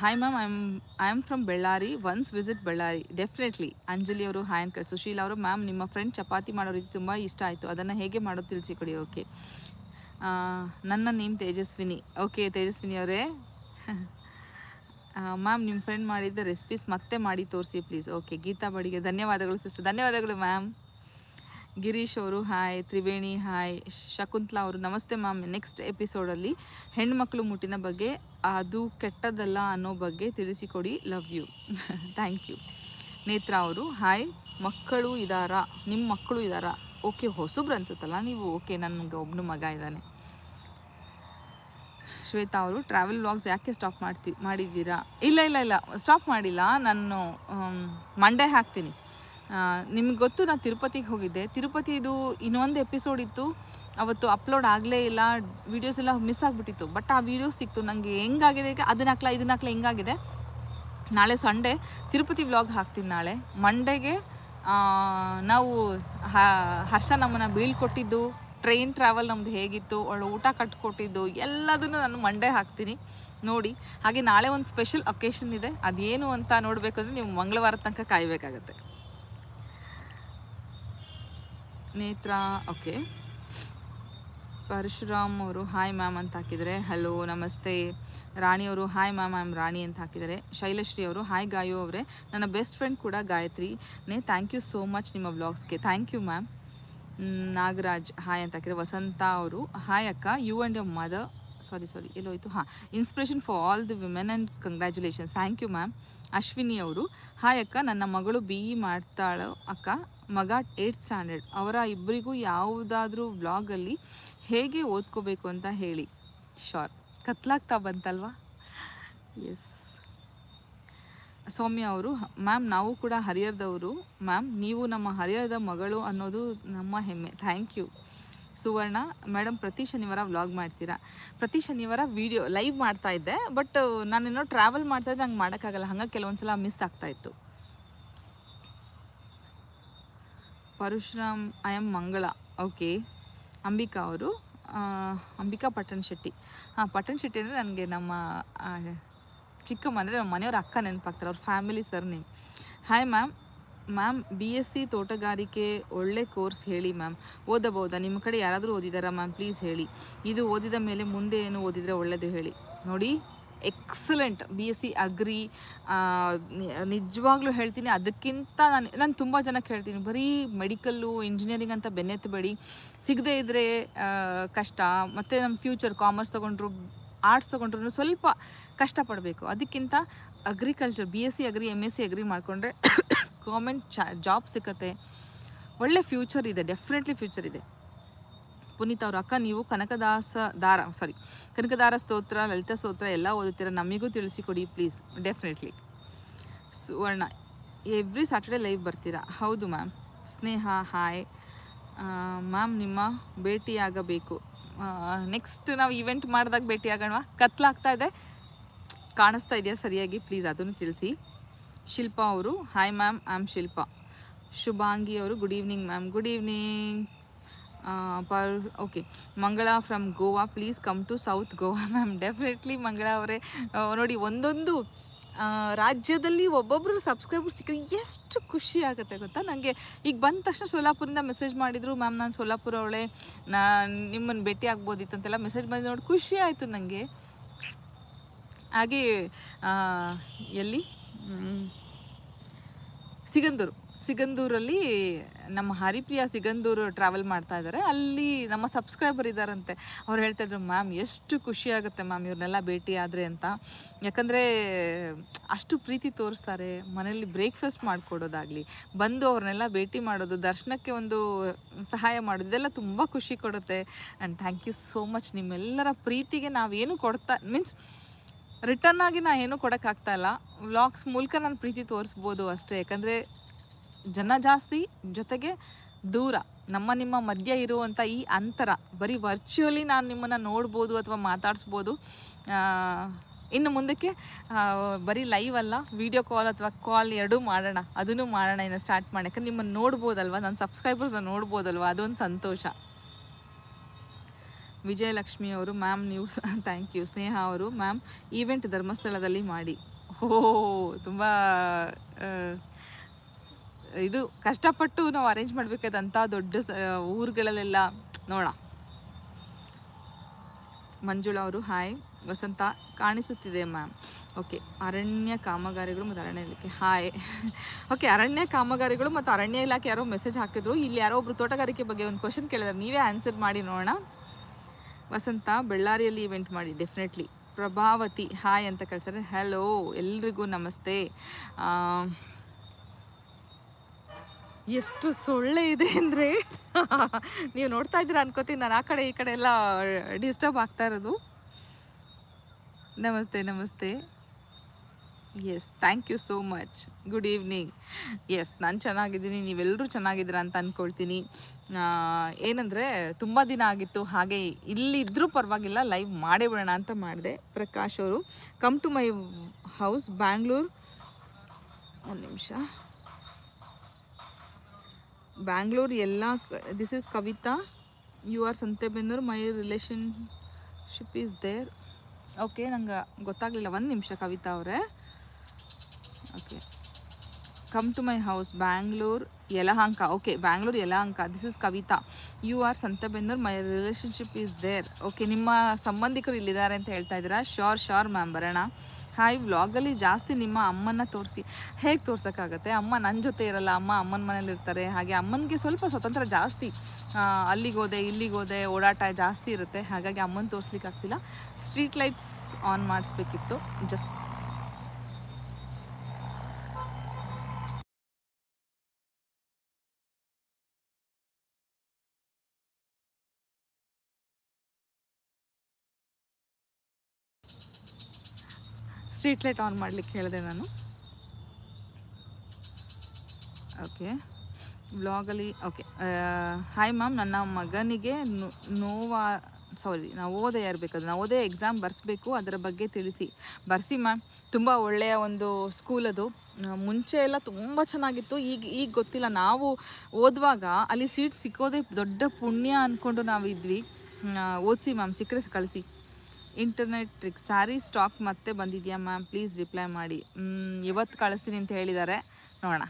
hi ma'am I am I am from Bellary once visit Bellary definitely Anjali ಅವರು ಹಾಯ್ ಅಂಕಲ್ ಸುಶೀಲ್ ಅವರು ಮ್ಯಾಮ್ ನಿಮ್ಮ ಫ್ರೆಂಡ್ ಚಪಾತಿ ಮಾಡೋ ರೀತಿ ತುಂಬ ಇಷ್ಟ ಆಯಿತು. ಅದನ್ನು ಹೇಗೆ ಮಾಡೋದು ತಿಳಿಸಿ ಕೊಡಿ ಓಕೆ ನನ್ನ ನೇಮ್ ತೇಜಸ್ವಿನಿ. ಓಕೆ ತೇಜಸ್ವಿನಿ ಅವರೇ. ಮ್ಯಾಮ್ ನಿಮ್ಮ ಫ್ರೆಂಡ್ ಮಾಡಿದ್ದ ರೆಸಿಪೀಸ್ ಮತ್ತೆ ಮಾಡಿ ತೋರಿಸಿ ಪ್ಲೀಸ್ ಓಕೆ ಗೀತಾ ಬಡಿಗೆ. ಧನ್ಯವಾದಗಳು ಸಿಸ್ಟರ್ ಧನ್ಯವಾದಗಳು ಮ್ಯಾಮ್ ಗಿರೀಶ್ ಅವರು ಹಾಯ್ ತ್ರಿವೇಣಿ ಹಾಯ್ ಶಕುಂತಲಾ ಅವರು, ನಮಸ್ತೆ ಮ್ಯಾಮ್ ನೆಕ್ಸ್ಟ್ ಎಪಿಸೋಡಲ್ಲಿ ಹೆಣ್ಮಕ್ಳು ಮುಟ್ಟಿನ ಬಗ್ಗೆ, ಅದು ಕೆಟ್ಟದಲ್ಲ ಅನ್ನೋ ಬಗ್ಗೆ ತಿಳಿಸಿಕೊಡಿ. Love you thank you Netra ಅವರು ಹಾಯ್ ಮಕ್ಕಳು ಇದ್ದಾರಾ ನಿಮ್ಮ ಮಕ್ಕಳು ಇದ್ದಾರಾ ಓಕೆ ಹೊಸಬ್ರು ಅನ್ಸುತ್ತಲ್ಲ ನೀವು? ಓಕೆ ನನಗೆ ಒಬ್ಬನು ಮಗ ಇದ್ದಾನೆ. ಶ್ವೇತಾ ಅವರು ಟ್ರಾವೆಲ್ ವ್ಲಾಗ್ಸ್ ಯಾಕೆ ಸ್ಟಾಪ್ ಮಾಡ್ತಿ, ಮಾಡಿದ್ದೀರಾ? ಇಲ್ಲ ಇಲ್ಲ ಇಲ್ಲ ಸ್ಟಾಪ್ ಮಾಡಿಲ್ಲ. ನಾನು ಮಂಡೇ ಹಾಕ್ತೀನಿ. ನಿಮ್ಗೆ ಗೊತ್ತು ನಾನು ತಿರುಪತಿಗೆ ಹೋಗಿದ್ದೆ. ತಿರುಪತಿದು ಇನ್ನೊಂದು ಎಪಿಸೋಡ್ ಇತ್ತು. ಅವತ್ತು ಅಪ್ಲೋಡ್ ಆಗಲೇ ಇಲ್ಲ. ವೀಡಿಯೋಸ್ ಎಲ್ಲ ಮಿಸ್ ಆಗಿಬಿಟ್ಟಿತ್ತು. ಬಟ್ ಆ ವೀಡಿಯೋಸ್ ಸಿಕ್ತು. ನನಗೆ ಹೆಂಗಾಗಿದೆ ಈಗ? ಅದನ್ನ ಹಾಕ್ಲಾ ಇದನ್ನ ಹಾಕ್ಲಾ ಹೆಂಗಾಗಿದೆ? ನಾಳೆ ಸಂಡೇ ತಿರುಪತಿ ವ್ಲಾಗ್ ಹಾಕ್ತೀನಿ ನಾಳೆ. ಮಂಡೆಗೆ ನಾವು ಹರ್ಷ ನಮ್ಮನ್ನು ಬೀಳ್ಕೊಟ್ಟಿದ್ದು. ಟ್ರೈನ್ ಟ್ರಾವೆಲ್ ನಮ್ದು ಹೇಗಿತ್ತು, ಅವಳು ಊಟ ಕಟ್ಕೊಟ್ಟಿದ್ದು, ಎಲ್ಲದನ್ನು ನಾನು ಮಂಡೆ ಹಾಕ್ತೀನಿ. ನೋಡಿ, ಹಾಗೆ ನಾಳೆ ಒಂದು ಸ್ಪೆಷಲ್ ಅಕೇಶನ್ ಇದೆ. ಅದೇನು ಅಂತ ನೋಡಬೇಕಂದ್ರೆ ನೀವು ಮಂಗಳವಾರ ತನಕ ಕಾಯಬೇಕಾಗತ್ತೆ. ನೇತ್ರ ಓಕೆ ಪರಶುರಾಮ್ ಅವರು ಹಾಯ್ ಮ್ಯಾಮ್ ಅಂತ ಹಾಕಿದರೆ ಹಲೋ ನಮಸ್ತೆ. ರಾಣಿಯವರು ಹಾಯ್ ಮ್ಯಾಮ್ ಮ್ಯಾಮ್ ರಾಣಿ ಅಂತ ಹಾಕಿದ್ದಾರೆ ಶೈಲಶ್ರೀ ಅವರು ಹಾಯ್ ಗಾಯು ಅವರೇ, ನನ್ನ ಬೆಸ್ಟ್ ಫ್ರೆಂಡ್ ಕೂಡ ಗಾಯತ್ರಿ. ನೇ ಥ್ಯಾಂಕ್ ಯು ಸೋ ಮಚ್ ನಿಮ್ಮ ವ್ಲಾಗ್ಸ್ಗೆ thank you ma'am Nagaraj, hi ಅಂತ ಹಾಕಿದ್ರೆ ವಸಂತ ಅವರು, ಹಾಯ್ ಅಕ್ಕ you and your mother sorry sorry ಎಲ್ಲೋಯ್ತು? ಹಾಂ inspiration for all the women and congratulations thank you ma'am Ashwini ಅವರು, ಹಾಯ್ ಅಕ್ಕ, ನನ್ನ ಮಗಳು ಬಿ ಇ ಮಾಡ್ತಾಳು ಅಕ್ಕ, ಮಗ ಏಯ್ಟ್ ಸ್ಟ್ಯಾಂಡರ್ಡ್ ಅವರ ಇಬ್ಬರಿಗೂ ಯಾವುದಾದ್ರೂ ವ್ಲಾಗಲ್ಲಿ ಹೇಗೆ ಓದ್ಕೋಬೇಕು ಅಂತ ಹೇಳಿ. ಶೋರ್ ಕತ್ಲಾಗ್ತಾ ಬಂತಲ್ವಾ? ಎಸ್ ಸೌಮ್ಯ ಅವರು, ಮ್ಯಾಮ್, ನಾವು ಕೂಡ ಹರಿಹರದವರು. ಮ್ಯಾಮ್, ನೀವು ನಮ್ಮ ಹರಿಹರದ ಮಗಳು ಅನ್ನೋದು ನಮ್ಮ ಹೆಮ್ಮೆ. Thank you. ಸುವರ್ಣ ಮೇಡಮ್ ಪ್ರತಿ ಶನಿವಾರ ವ್ಲಾಗ್ ಮಾಡ್ತೀರಾ? ಪ್ರತಿ ಶನಿವಾರ ವೀಡಿಯೋ, ಲೈವ್ ಮಾಡ್ತಾ ಇದ್ದೆ, ಬಟ್ ನಾನೇನೋ ಟ್ರಾವೆಲ್ ಮಾಡ್ತಾ ಇದ್ದೆ, ಹಂಗೆ ಮಾಡೋಕ್ಕಾಗಲ್ಲ. ಹಂಗೆ ಕೆಲವೊಂದು ಸಲ ಮಿಸ್ ಆಗ್ತಾ ಇತ್ತು. Parashuram, I am Mangala. Okay. Ambika ಅವರು ಅಂಬಿಕಾ ಪಟ್ಟಣ ಶೆಟ್ಟಿ. ಹಾಂ, ಪಟ್ಟಣ ಶೆಟ್ಟಿ ಅಂದರೆ ನನಗೆ ನಮ್ಮ ಚಿಕ್ಕಮ್ಮ ಅಂದರೆ ನಮ್ಮ ಮನೆಯವ್ರ ಅಕ್ಕ ನೆನಪಾಗ್ತಾರೆ, ಅವ್ರ family sir name hi ma'am ma'am B S C ತೋಟಗಾರಿಕೆ ಒಳ್ಳೆ ಕೋರ್ಸ್ ಹೇಳಿ ಮ್ಯಾಮ್ ಓದಬಹುದಾ? ನಿಮ್ಮ ಕಡೆ ಯಾರಾದರೂ ಓದಿದಾರಾ ಮ್ಯಾಮ್ ಪ್ಲೀಸ್ ಹೇಳಿ. ಇದು ಓದಿದ ಮೇಲೆ ಮುಂದೆ ಏನು ಓದಿದರೆ ಒಳ್ಳೆಯದು ಹೇಳಿ. ನೋಡಿ excellent B S C agri ನಿಜವಾಗ್ಲೂ ಹೇಳ್ತೀನಿ, ಅದಕ್ಕಿಂತ ನಾನು ನಾನು ತುಂಬ ಜನಕ್ಕೆ ಹೇಳ್ತೀನಿ ಬರೀ ಮೆಡಿಕಲ್ಲು ಇಂಜಿನಿಯರಿಂಗ್ ಅಂತ ಬೆನ್ನೆತ್ತಬೇಡಿ. ಸಿಗದೇ ಇದ್ದರೆ ಕಷ್ಟ. ಮತ್ತು ನಮ್ಮ ಫ್ಯೂಚರ್ ಕಾಮರ್ಸ್ ತೊಗೊಂಡ್ರು ಆರ್ಟ್ಸ್ ತೊಗೊಂಡ್ರು ಸ್ವಲ್ಪ ಕಷ್ಟಪಡಬೇಕು. ಅದಕ್ಕಿಂತ agriculture B S C agri M S C agri ಮಾಡಿಕೊಂಡ್ರೆ ಗೌರ್ಮೆಂಟ್ ಜಾಬ್ ಸಿಕ್ಕತ್ತೆ. ಒಳ್ಳೆ ಫ್ಯೂಚರ್ ಇದೆ ಡೆಫಿನೆಟ್ಲಿ ಫ್ಯೂಚರ್ ಇದೆ. ಪುನೀತ್ ಅವ್ರ, ಅಕ್ಕ, ನೀವು ಕನಕದಾಸ ದಾರ ಸಾರಿ ಕನಕದಾರ ಸ್ತೋತ್ರ, ಲಲಿತ ಸ್ತೋತ್ರ ಎಲ್ಲ ಓದುತ್ತೀರ, ನಮಗೂ ತಿಳಿಸಿಕೊಡಿ please definitely Suvarna every Saturday live ಬರ್ತೀರಾ? ಹೌದು ಮ್ಯಾಮ್ ಸ್ನೇಹ ಹಾಯ್ ಮ್ಯಾಮ್ ನಿಮ್ಮ ಭೇಟಿಯಾಗಬೇಕು. ನೆಕ್ಸ್ಟ್ ನಾವು ಇವೆಂಟ್ ಮಾಡಿದಾಗ ಭೇಟಿಯಾಗೋಣವಾ? ಕತ್ಲಾಗ್ತಾ ಇದೆ. ಕಾಣಿಸ್ತಾ ಇದೆಯಾ ಸರಿಯಾಗಿ? ಪ್ಲೀಸ್ ಅದನ್ನು ತಿಳಿಸಿ. ಶಿಲ್ಪಾ ಅವರು hi ma'am I am Shilpa. Shubhangi ಅವರು good evening ma'am good evening per okay Mangala from Goa please come to south Goa ma'am definitely Mangala ಅವರೇ. ನೋಡಿ, ಒಂದೊಂದು ರಾಜ್ಯದಲ್ಲಿ ಒಬ್ಬೊಬ್ಬರು ಸಬ್ಸ್ಕ್ರೈಬರ್ ಸಿಕ್ಕರೆ ಎಷ್ಟು ಖುಷಿ ಆಗುತ್ತೆ ಗೊತ್ತಾ? ನನಗೆ ಈಗ ಬಂದ ತಕ್ಷಣ ಸೋಲಾಪುರಿಂದ ಮೆಸೇಜ್ ಮಾಡಿದರು. ಮ್ಯಾಮ್ ನಾನು ಸೋಲಾಪುರ ಅವಳೆ ನಾ ನಿಮ್ಮನ್ನು ಭೇಟಿ ಆಗ್ಬೋದಿತ್ತಂತೆಲ್ಲ ಮೆಸೇಜ್ ಬಂದು ನೋಡಿ ಖುಷಿ ಆಯಿತು ನನಗೆ ಹಾಗೆ ಎಲ್ಲಿ? ಸಿಗಂದೂರು. ಸಿಗಂದೂರಲ್ಲಿ ನಮ್ಮ ಹರಿಪ್ರಿಯ ಸಿಗಂದೂರು ಟ್ರಾವೆಲ್ ಮಾಡ್ತಾ ಇದ್ದಾರೆ ಅಲ್ಲಿ ನಮ್ಮ ಸಬ್ಸ್ಕ್ರೈಬರ್ ಇದ್ದಾರಂತೆ ಅವ್ರು ಹೇಳ್ತಾಯಿದ್ರು ಮ್ಯಾಮ್, ಎಷ್ಟು ಖುಷಿ ಆಗುತ್ತೆ ಮ್ಯಾಮ್ ಇವ್ರನ್ನೆಲ್ಲ ಭೇಟಿ ಆದರೆ ಅಂತ. ಯಾಕಂದರೆ, ಅಷ್ಟು ಪ್ರೀತಿ ತೋರಿಸ್ತಾರೆ. ಮನೆಯಲ್ಲಿ ಬ್ರೇಕ್ಫಾಸ್ಟ್ ಮಾಡಿಕೊಡೋದಾಗಲಿ, ಬಂದು ಅವ್ರನ್ನೆಲ್ಲ ಭೇಟಿ ಮಾಡೋದು, ದರ್ಶನಕ್ಕೆ ಒಂದು ಸಹಾಯ ಮಾಡೋದು, ಇದೆಲ್ಲ ತುಂಬ ಖುಷಿ ಕೊಡುತ್ತೆ. And thank you so much ನಿಮ್ಮೆಲ್ಲರ ಪ್ರೀತಿಗೆ ನಾವೇನು ಕೊಡ್ತಾ ಮೀನ್ಸ್ ರಿಟರ್ನ್ ಆಗಿ ನಾನು ಏನೂ ಕೊಡೋಕ್ಕಾಗ್ತಾ ಇಲ್ಲ. ವ್ಲಾಗ್ಸ್ ಮೂಲಕ ನಾನು ಪ್ರೀತಿ ತೋರಿಸ್ಬೋದು ಅಷ್ಟೇ. ಯಾಕಂದರೆ ಜನ ಜಾಸ್ತಿ, ಜೊತೆಗೆ ದೂರ, ನಮ್ಮ ನಿಮ್ಮ ಮಧ್ಯ ಇರುವಂಥ ಈ ಅಂತರ, ಬರೀ ವರ್ಚುವಲಿ ನಾನು ನಿಮ್ಮನ್ನು ನೋಡ್ಬೋದು ಅಥವಾ ಮಾತಾಡಿಸ್ಬೋದು ಇನ್ನು ಮುಂದಕ್ಕೆ ಬರೀ ಲೈವ್ ಅಲ್ಲ ವಿಡಿಯೋ ಕಾಲ್ ಅಥವಾ ಕಾಲ್ ಎರಡೂ ಮಾಡೋಣ, ಅದನ್ನು ಮಾಡೋಣ ಇನ್ನು ಸ್ಟಾರ್ಟ್ ಮಾಡೋಕ್ಕೆ. ನಿಮ್ಮನ್ನು ನೋಡ್ಬೋದಲ್ವ? ನನ್ನ ಸಬ್ಸ್ಕ್ರೈಬರ್ಸ್ನ ನೋಡ್ಬೋದಲ್ವ? ಅದೊಂದು ಸಂತೋಷ. ವಿಜಯಲಕ್ಷ್ಮಿ ಅವರು, ಮ್ಯಾಮ್ ನೀವು ಥ್ಯಾಂಕ್ ಯು ಸ್ನೇಹ ಅವರು, ಮ್ಯಾಮ್ ಈವೆಂಟ್ ಧರ್ಮಸ್ಥಳದಲ್ಲಿ ಮಾಡಿ. ಓ, ತುಂಬ ಇದು ಕಷ್ಟಪಟ್ಟು ನಾವು ಅರೇಂಜ್ ಮಾಡಬೇಕಾದಂಥ ದೊಡ್ಡ ಸ, ಊರುಗಳಲ್ಲೆಲ್ಲ ನೋಡ ಮಂಜುಳಾ ಅವರು ಹಾಯ್ ವಸಂತ, ಕಾಣಿಸುತ್ತಿದೆ, ಮ್ಯಾಮ್. ಓಕೆ ಅರಣ್ಯ ಕಾಮಗಾರಿಗಳು ಮತ್ತು ಅರಣ್ಯ ಇಲಾಖೆ. ಹಾಯ್ ಓಕೆ ಅರಣ್ಯ ಕಾಮಗಾರಿಗಳು ಮತ್ತು ಅರಣ್ಯ ಇಲಾಖೆ ಯಾರೋ ಮೆಸೇಜ್ ಹಾಕಿದ್ರು. ಇಲ್ಲಿ ಯಾರೋ ಒಬ್ರು ತೋಟಗಾರಿಕೆ ಬಗ್ಗೆ ಒಂದು ಕ್ವಶನ್ ಕೇಳಿದ್ರೆ. ನೀವೇ ಆನ್ಸರ್ ಮಾಡಿ ನೋಡೋಣ. ವಸಂತ ಬಳ್ಳಾರಿಯಲ್ಲಿ ಇವೆಂಟ್ ಮಾಡಿ ಡೆಫಿನೆಟ್ಲಿ ಪ್ರಭಾವತಿ ಹಾಯ್ ಅಂತ ಕಳ್ಸಾರೆ. ಹಲೋ ಎಲ್ರಿಗೂ ನಮಸ್ತೆ. ಎಷ್ಟು ಸೊಳ್ಳೆ ಇದೆ ಅಂದರೆ ನೀವು ನೋಡ್ತಾ ಇದ್ದೀರಾ ಅನ್ಕೋತೀನಿ. ನಾನು ಆ ಕಡೆ, ಈ ಕಡೆ ಎಲ್ಲ ಡಿಸ್ಟರ್ಬ್ ಆಗ್ತಾ ಇರೋದು. ನಮಸ್ತೆ ನಮಸ್ತೆ. Yes thank you so much good evening yes ನಾನು ಚೆನ್ನಾಗಿದ್ದೀನಿ ನೀವೆಲ್ಲರೂ ಚೆನ್ನಾಗಿದ್ದೀರಾ ಅಂತ ಅಂದ್ಕೊಳ್ತೀನಿ ಏನಂದರೆ, ತುಂಬ ದಿನ ಆಗಿತ್ತು, ಹಾಗೆ ಇಲ್ಲಿದ್ದರೂ ಪರವಾಗಿಲ್ಲ ಲೈವ್ ಮಾಡೇ ಬಿಡೋಣ ಅಂತ ಮಾಡಿದೆ. ಪ್ರಕಾಶ್ ಅವರು come to my house Bangalore ಒಂದು ನಿಮಿಷ. ಬ್ಯಾಂಗ್ಳೂರ್ ಎಲ್ಲ this is Kavita you are Santebennur my relationship is there okay ನಂಗೆ ಗೊತ್ತಾಗಲಿಲ್ಲ, ಒಂದು ನಿಮಿಷ ಕವಿತಾ ಅವರೇ. Okay come to my house Bangalore Yelahanka okay Bangalore Yelahanka this is Kavita you are Santebennur my relationship is there okay ನಿಮ್ಮ ಸಂಬಂಧಿಕರು ಇಲ್ಲಿದ್ದಾರೆ ಅಂತ ಹೇಳ್ತಾ ಇದ್ದೀರಾ? ಶೋರ್ ಶೋರ್ ಮ್ಯಾಮ್ ಬರೋಣ. ಹಾಯ್ ವ್ಲಾಗಲ್ಲಿ ಜಾಸ್ತಿ ನಿಮ್ಮ ಅಮ್ಮನ ತೋರಿಸಿ. ಹೇಗೆ ತೋರ್ಸೋಕ್ಕಾಗತ್ತೆ? ಅಮ್ಮ ನನ್ನ ಜೊತೆ ಇರಲ್ಲ. ಅಮ್ಮ ಅಮ್ಮನ ಮನೇಲಿ ಇರ್ತಾರೆ. ಹಾಗೆ ಅಮ್ಮನಿಗೆ ಸ್ವಲ್ಪ ಸ್ವತಂತ್ರ ಜಾಸ್ತಿ ಅಲ್ಲಿಗೆ ಹೋದೆ, ಇಲ್ಲಿಗೆ ಹೋದೆ, ಓಡಾಟ ಜಾಸ್ತಿ ಇರುತ್ತೆ. ಹಾಗಾಗಿ ಅಮ್ಮನ ತೋರಿಸ್ಲಿಕ್ಕೆ ಆಗ್ತಿಲ್ಲ ಸ್ಟ್ರೀಟ್ ಲೈಟ್ಸ್ ಆನ್ ಮಾಡಿಸ್ಬೇಕಿತ್ತು. ಜಸ್ಟ್ ಸ್ಟ್ರೀಟ್ ಲೈಟ್ ಆನ್ ಮಾಡ್ಲಿಕ್ಕೆ ಹೇಳಿದೆ ನಾನು. ಓಕೆ ಬ್ಲಾಗಲ್ಲಿ ಓಕೆ ಹಾಯ್ ಮ್ಯಾಮ್ ನನ್ನ ಮಗನಿಗೆ ನೋವಾ ಸಾರಿ ನವೋದಯ ನಾವು ನವೋದಯ ಎಕ್ಸಾಮ್ ಬರೆಸ್ಬೇಕು, ಅದರ ಬಗ್ಗೆ ತಿಳಿಸಿ. ಬರ್ಸಿ ಮ್ಯಾಮ್ ತುಂಬ ಒಳ್ಳೆಯ ಒಂದು ಸ್ಕೂಲ್ ಅದು. ಮುಂಚೆ ಎಲ್ಲ ತುಂಬ ಚೆನ್ನಾಗಿತ್ತು, ಈಗ ಈಗ ಗೊತ್ತಿಲ್ಲ. ನಾವು ಓದುವಾಗ ಅಲ್ಲಿ ಸೀಟ್ ಸಿಕ್ಕೋದೇ ದೊಡ್ಡ ಪುಣ್ಯ ಅಂದ್ಕೊಂಡು ನಾವು ಇದ್ವಿ ಓದಿಸಿ ಮ್ಯಾಮ್ ಸಿಕ್ಕರೆ ಕಳಿಸಿ. ಇಂಟರ್ನೆಟ್ ಟ್ರಿಕ್, ಸ್ಯಾರಿ ಸ್ಟಾಕ್ ಮತ್ತೆ ಬಂದಿದೆಯಾ ಮ್ಯಾಮ್? ಪ್ಲೀಸ್ ರಿಪ್ಲೈ ಮಾಡಿ. ಇವತ್ತು ಕಳಿಸ್ತೀನಿ ಅಂತ ಹೇಳಿದ್ದಾರೆ ನೋಡೋಣ.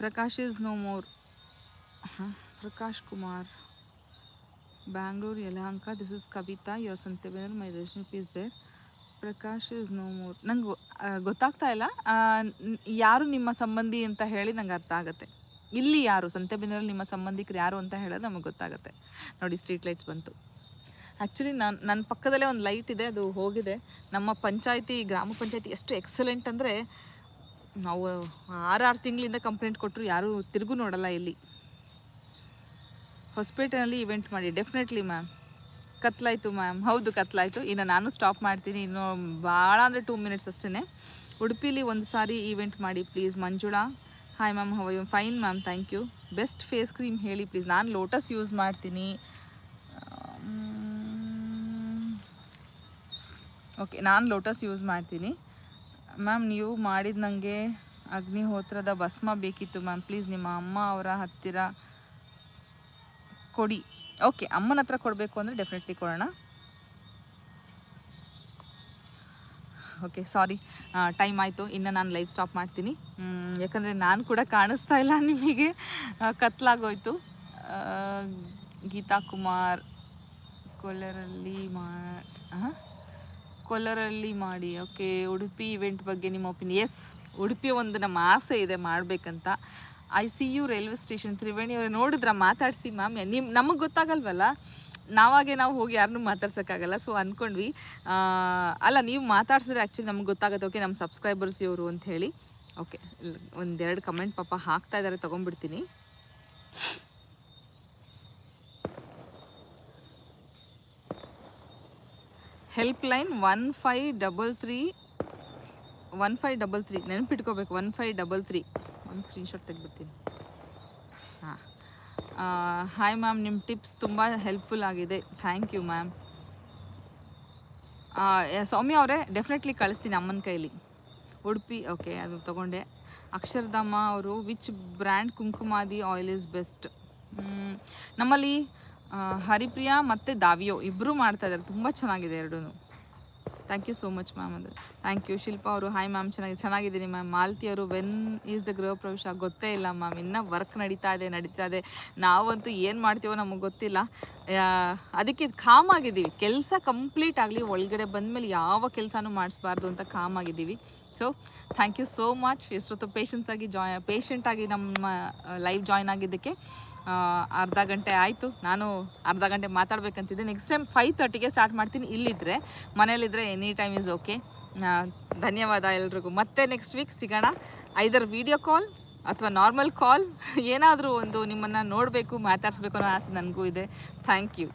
Prakash is no more. Prakash Kumar. Bangalore, Yelahanka. This is Kavita your ಸಂತೆಬೇಂದ್ರ my relationship is there Prakash is no more. ನಂಗೆ ಗೊತ್ತಾಗ್ತಾ ಇಲ್ಲ. ಯಾರು ನಿಮ್ಮ ಸಂಬಂಧಿ ಅಂತ ಹೇಳಿ ನಂಗೆ ಅರ್ಥ ಆಗುತ್ತೆ. ಇಲ್ಲಿ ಯಾರು? ಸಂತೆಬೇಂದ್ರಲ್ಲಿ ನಿಮ್ಮ ಸಂಬಂಧಿಕರು ಯಾರು ಅಂತ ಹೇಳೋದು ನಮಗೆ ಗೊತ್ತಾಗುತ್ತೆ. ನೋಡಿ ಸ್ಟ್ರೀಟ್ ಲೈಟ್ಸ್ ಬಂತು. ಆ್ಯಕ್ಚುಲಿ ನಾನು ನನ್ನ ಪಕ್ಕದಲ್ಲೇ ಒಂದು ಲೈಟ್ ಇದೆ, ಅದು ಹೋಗಿದೆ. ನಮ್ಮ ಪಂಚಾಯಿತಿ, ಗ್ರಾಮ ಪಂಚಾಯತಿ ಎಷ್ಟು ಎಕ್ಸಲೆಂಟ್ ಅಂದರೆ, ನಾವು ಆರಾರು ತಿಂಗಳಿಂದ ಕಂಪ್ಲೇಂಟ್ ಕೊಟ್ಟರು ಯಾರೂ ತಿರುಗು ನೋಡಲ್ಲ ಇಲ್ಲಿ. ಹೊಸಪೇಟೆನಲ್ಲಿ ಇವೆಂಟ್ ಮಾಡಿ ಡೆಫಿನೆಟ್ಲಿ ಮ್ಯಾಮ್ ಕತ್ಲಾಯಿತು ಮ್ಯಾಮ್ ಹೌದು, ಕತ್ಲಾಯಿತು. ಇನ್ನು ನಾನು ಸ್ಟಾಪ್ ಮಾಡ್ತೀನಿ. ಇನ್ನು ಭಾಳ ಅಂದರೆ ಟೂ ಮಿನಿಟ್ಸ್ ಅಷ್ಟೇ ಉಡುಪಿಲಿ ಒಂದು ಸಾರಿ ಈವೆಂಟ್ ಮಾಡಿ please Manjula. Hi ma'am how are you fine ma'am thank you best face cream ಹೇಳಿ ಪ್ಲೀಸ್ ನಾನು ಲೋಟಸ್ ಯೂಸ್ ಮಾಡ್ತೀನಿ. ಓಕೆ ನಾನು ಲೋಟಸ್ ಯೂಸ್ ಮಾಡ್ತೀನಿ. ಮ್ಯಾಮ್ ನೀವು ಮಾಡಿದ ನನಗೆ ಅಗ್ನಿಹೋತ್ರದ ಭಸ್ಮ ಬೇಕಿತ್ತು ಮ್ಯಾಮ್ ಪ್ಲೀಸ್ ನಿಮ್ಮ ಅಮ್ಮ ಅವರ ಹತ್ತಿರ ಕೊಡಿ. ಓಕೆ ಅಮ್ಮನ ಹತ್ರ ಕೊಡಬೇಕು ಅಂದರೆ ಡೆಫಿನೆಟ್ಲಿ ಕೊಡೋಣ. ಓಕೆ ಸಾರಿ ಟೈಮ್ ಆಯಿತು. ಇನ್ನು ನಾನು ಲೈವ್ ಸ್ಟಾಪ್ ಮಾಡ್ತೀನಿ. ಯಾಕಂದರೆ ನಾನು ಕೂಡ ಕಾಣಿಸ್ತಾ ಇಲ್ಲ ನಿಮಗೆ. ಕತ್ಲಾಗೋಯ್ತು. ಗೀತಾ ಕುಮಾರ್ ಕೊಲ್ಲರಲ್ಲಿ ಮಾ ಆ? ಕೊಲ್ಲರಲ್ಲಿ ಮಾಡಿ, ಓಕೆ, ಉಡುಪಿ ಇವೆಂಟ್ ಬಗ್ಗೆ ನಿಮ್ಮ ಒಪಿನಿಯನ್ ಎಸ್ ಉಡುಪಿ ಒಂದು ನಮ್ಮ ಆಸೆ ಇದೆ ಮಾಡಬೇಕಂತ. I see you railway station Triveni ಅವರು ನೋಡಿದ್ರ ಮಾತಾಡಿಸಿ ಮ್ಯಾಮ್ ನಿಮ್ಮ ನಮಗೆ ಗೊತ್ತಾಗಲ್ವಲ್ಲ? ನಾವಾಗೆ ನಾವು ಹೋಗಿ ಯಾರನ್ನೂ ಮಾತಾಡ್ಸೋಕ್ಕಾಗಲ್ಲ. ಸೊ ಅಂದ್ಕೊಂಡ್ವಿ ಅಲ್ಲ, ನೀವು ಮಾತಾಡ್ಸಿದ್ರೆ ಆ್ಯಕ್ಚುಲಿ ನಮ್ಗೆ ಗೊತ್ತಾಗುತ್ತೆ. ಓಕೆ ನಮ್ಮ ಸಬ್ಸ್ಕ್ರೈಬರ್ಸ್ ಇವರು ಅಂತ ಹೇಳಿ. ಓಕೆ ಒಂದೆರಡು ಕಮೆಂಟ್ ಪಾಪ ಹಾಕ್ತಾ ಇದ್ದಾರೆ ತೊಗೊಂಡ್ಬಿಡ್ತೀನಿ. Helpline one five double three, one five double three, ನೆನಪಿಟ್ಕೋಬೇಕು, one five double three. ಒಂದು ಸ್ಕ್ರೀನ್ಶಾಟ್ ತೆಗ್ಬಿಡ್ತೀನಿ ಹಾಂ. ಹಾಯ್ ಮ್ಯಾಮ್ ನಿಮ್ಮ ಟಿಪ್ಸ್ ತುಂಬ ಹೆಲ್ಪ್ಫುಲ್ ಆಗಿದೆ. ಥ್ಯಾಂಕ್ ಯು ಮ್ಯಾಮ್ ಸೌಮ್ಯ ಅವರೇ ಡೆಫಿನೆಟ್ಲಿ ಕಳಿಸ್ತೀನಿ ಅಮ್ಮನ ಕೈಲಿ. ಉಡುಪಿ ಓಕೆ ಅದು ತೊಗೊಂಡೆ. ಅಕ್ಷರಧಾಮ ಅವರು which brand Kumkumadi oil is best ನಮ್ಮಲ್ಲಿ ಹರಿಪ್ರಿಯಾ ಮತ್ತು ದಾವಿಯೋ ಇಬ್ಬರು ಮಾಡ್ತಾ ಇದ್ದಾರೆ. ತುಂಬ ಚೆನ್ನಾಗಿದೆ ಎರಡೂ thank you so much ma'am ಅಂದರೆ. ಥ್ಯಾಂಕ್ ಯು ಶಿಲ್ಪಾ ಅವರು ಹಾಯ್ ಮ್ಯಾಮ್ ಚೆನ್ನಾಗಿ, ಚೆನ್ನಾಗಿದ್ದೀನಿ ಮ್ಯಾಮ್ ಮಾಲ್ತಿ ಅವರು when is the griha pravesha? ಗೊತ್ತೇ ಇಲ್ಲ ಮ್ಯಾಮ್ ಇನ್ನೂ ವರ್ಕ್ ನಡೀತಾ ಇದೆ ನಡೀತಾ ಇದೆ. ನಾವಂತೂ ಏನು ಮಾಡ್ತೀವೋ ನಮಗೆ ಗೊತ್ತಿಲ್ಲ. ಅದಕ್ಕೆ ಕಾಮ್ ಆಗಿದ್ದೀವಿ. ಕೆಲಸ ಕಂಪ್ಲೀಟ್ ಆಗಲಿ, ಒಳಗಡೆ ಬಂದಮೇಲೆ ಯಾವ ಕೆಲಸನೂ ಮಾಡಿಸ್ಬಾರ್ದು ಅಂತ ಕಾಮ್ ಆಗಿದ್ದೀವಿ. So thank you so much ಎಷ್ಟೊತ್ತು ಪೇಷನ್ಸ್ ಆಗಿ ಜಾಯ್ ಪೇಷಂಟಾಗಿ ನಮ್ಮ ಲೈವ್ ಜಾಯ್ನ್ ಆಗಿದ್ದಕ್ಕೆ. ಅರ್ಧ ಗಂಟೆ ಆಯಿತು. ನಾನು ಅರ್ಧ ಗಂಟೆ ಮಾತಾಡ್ಬೇಕಂತಿದ್ದೆ. ನೆಕ್ಸ್ಟ್ ಟೈಮ್ ಫೈವ್ ತರ್ಟಿಗೆ ಸ್ಟಾರ್ಟ್ ಮಾಡ್ತೀನಿ ಇಲ್ಲಿದ್ದರೆ ಮನೇಲಿದ್ದರೆ ಎನಿ ಟೈಮ್ ಈಸ್ ಓಕೆ ಧನ್ಯವಾದ ಎಲ್ರಿಗೂ. ಮತ್ತೆ ನೆಕ್ಸ್ಟ್ ವೀಕ್ ಸಿಗೋಣ. ಐದರ್ ವಿಡಿಯೋ ಕಾಲ್ ಅಥವಾ ನಾರ್ಮಲ್ ಕಾಲ್ ಏನಾದರೂ ಒಂದು ನಿಮ್ಮನ್ನು ನೋಡಬೇಕು, ಮಾತಾಡಿಸ್ಬೇಕು ಅನ್ನೋ ಆಸೆ ನನಗೂ ಇದೆ. Thank you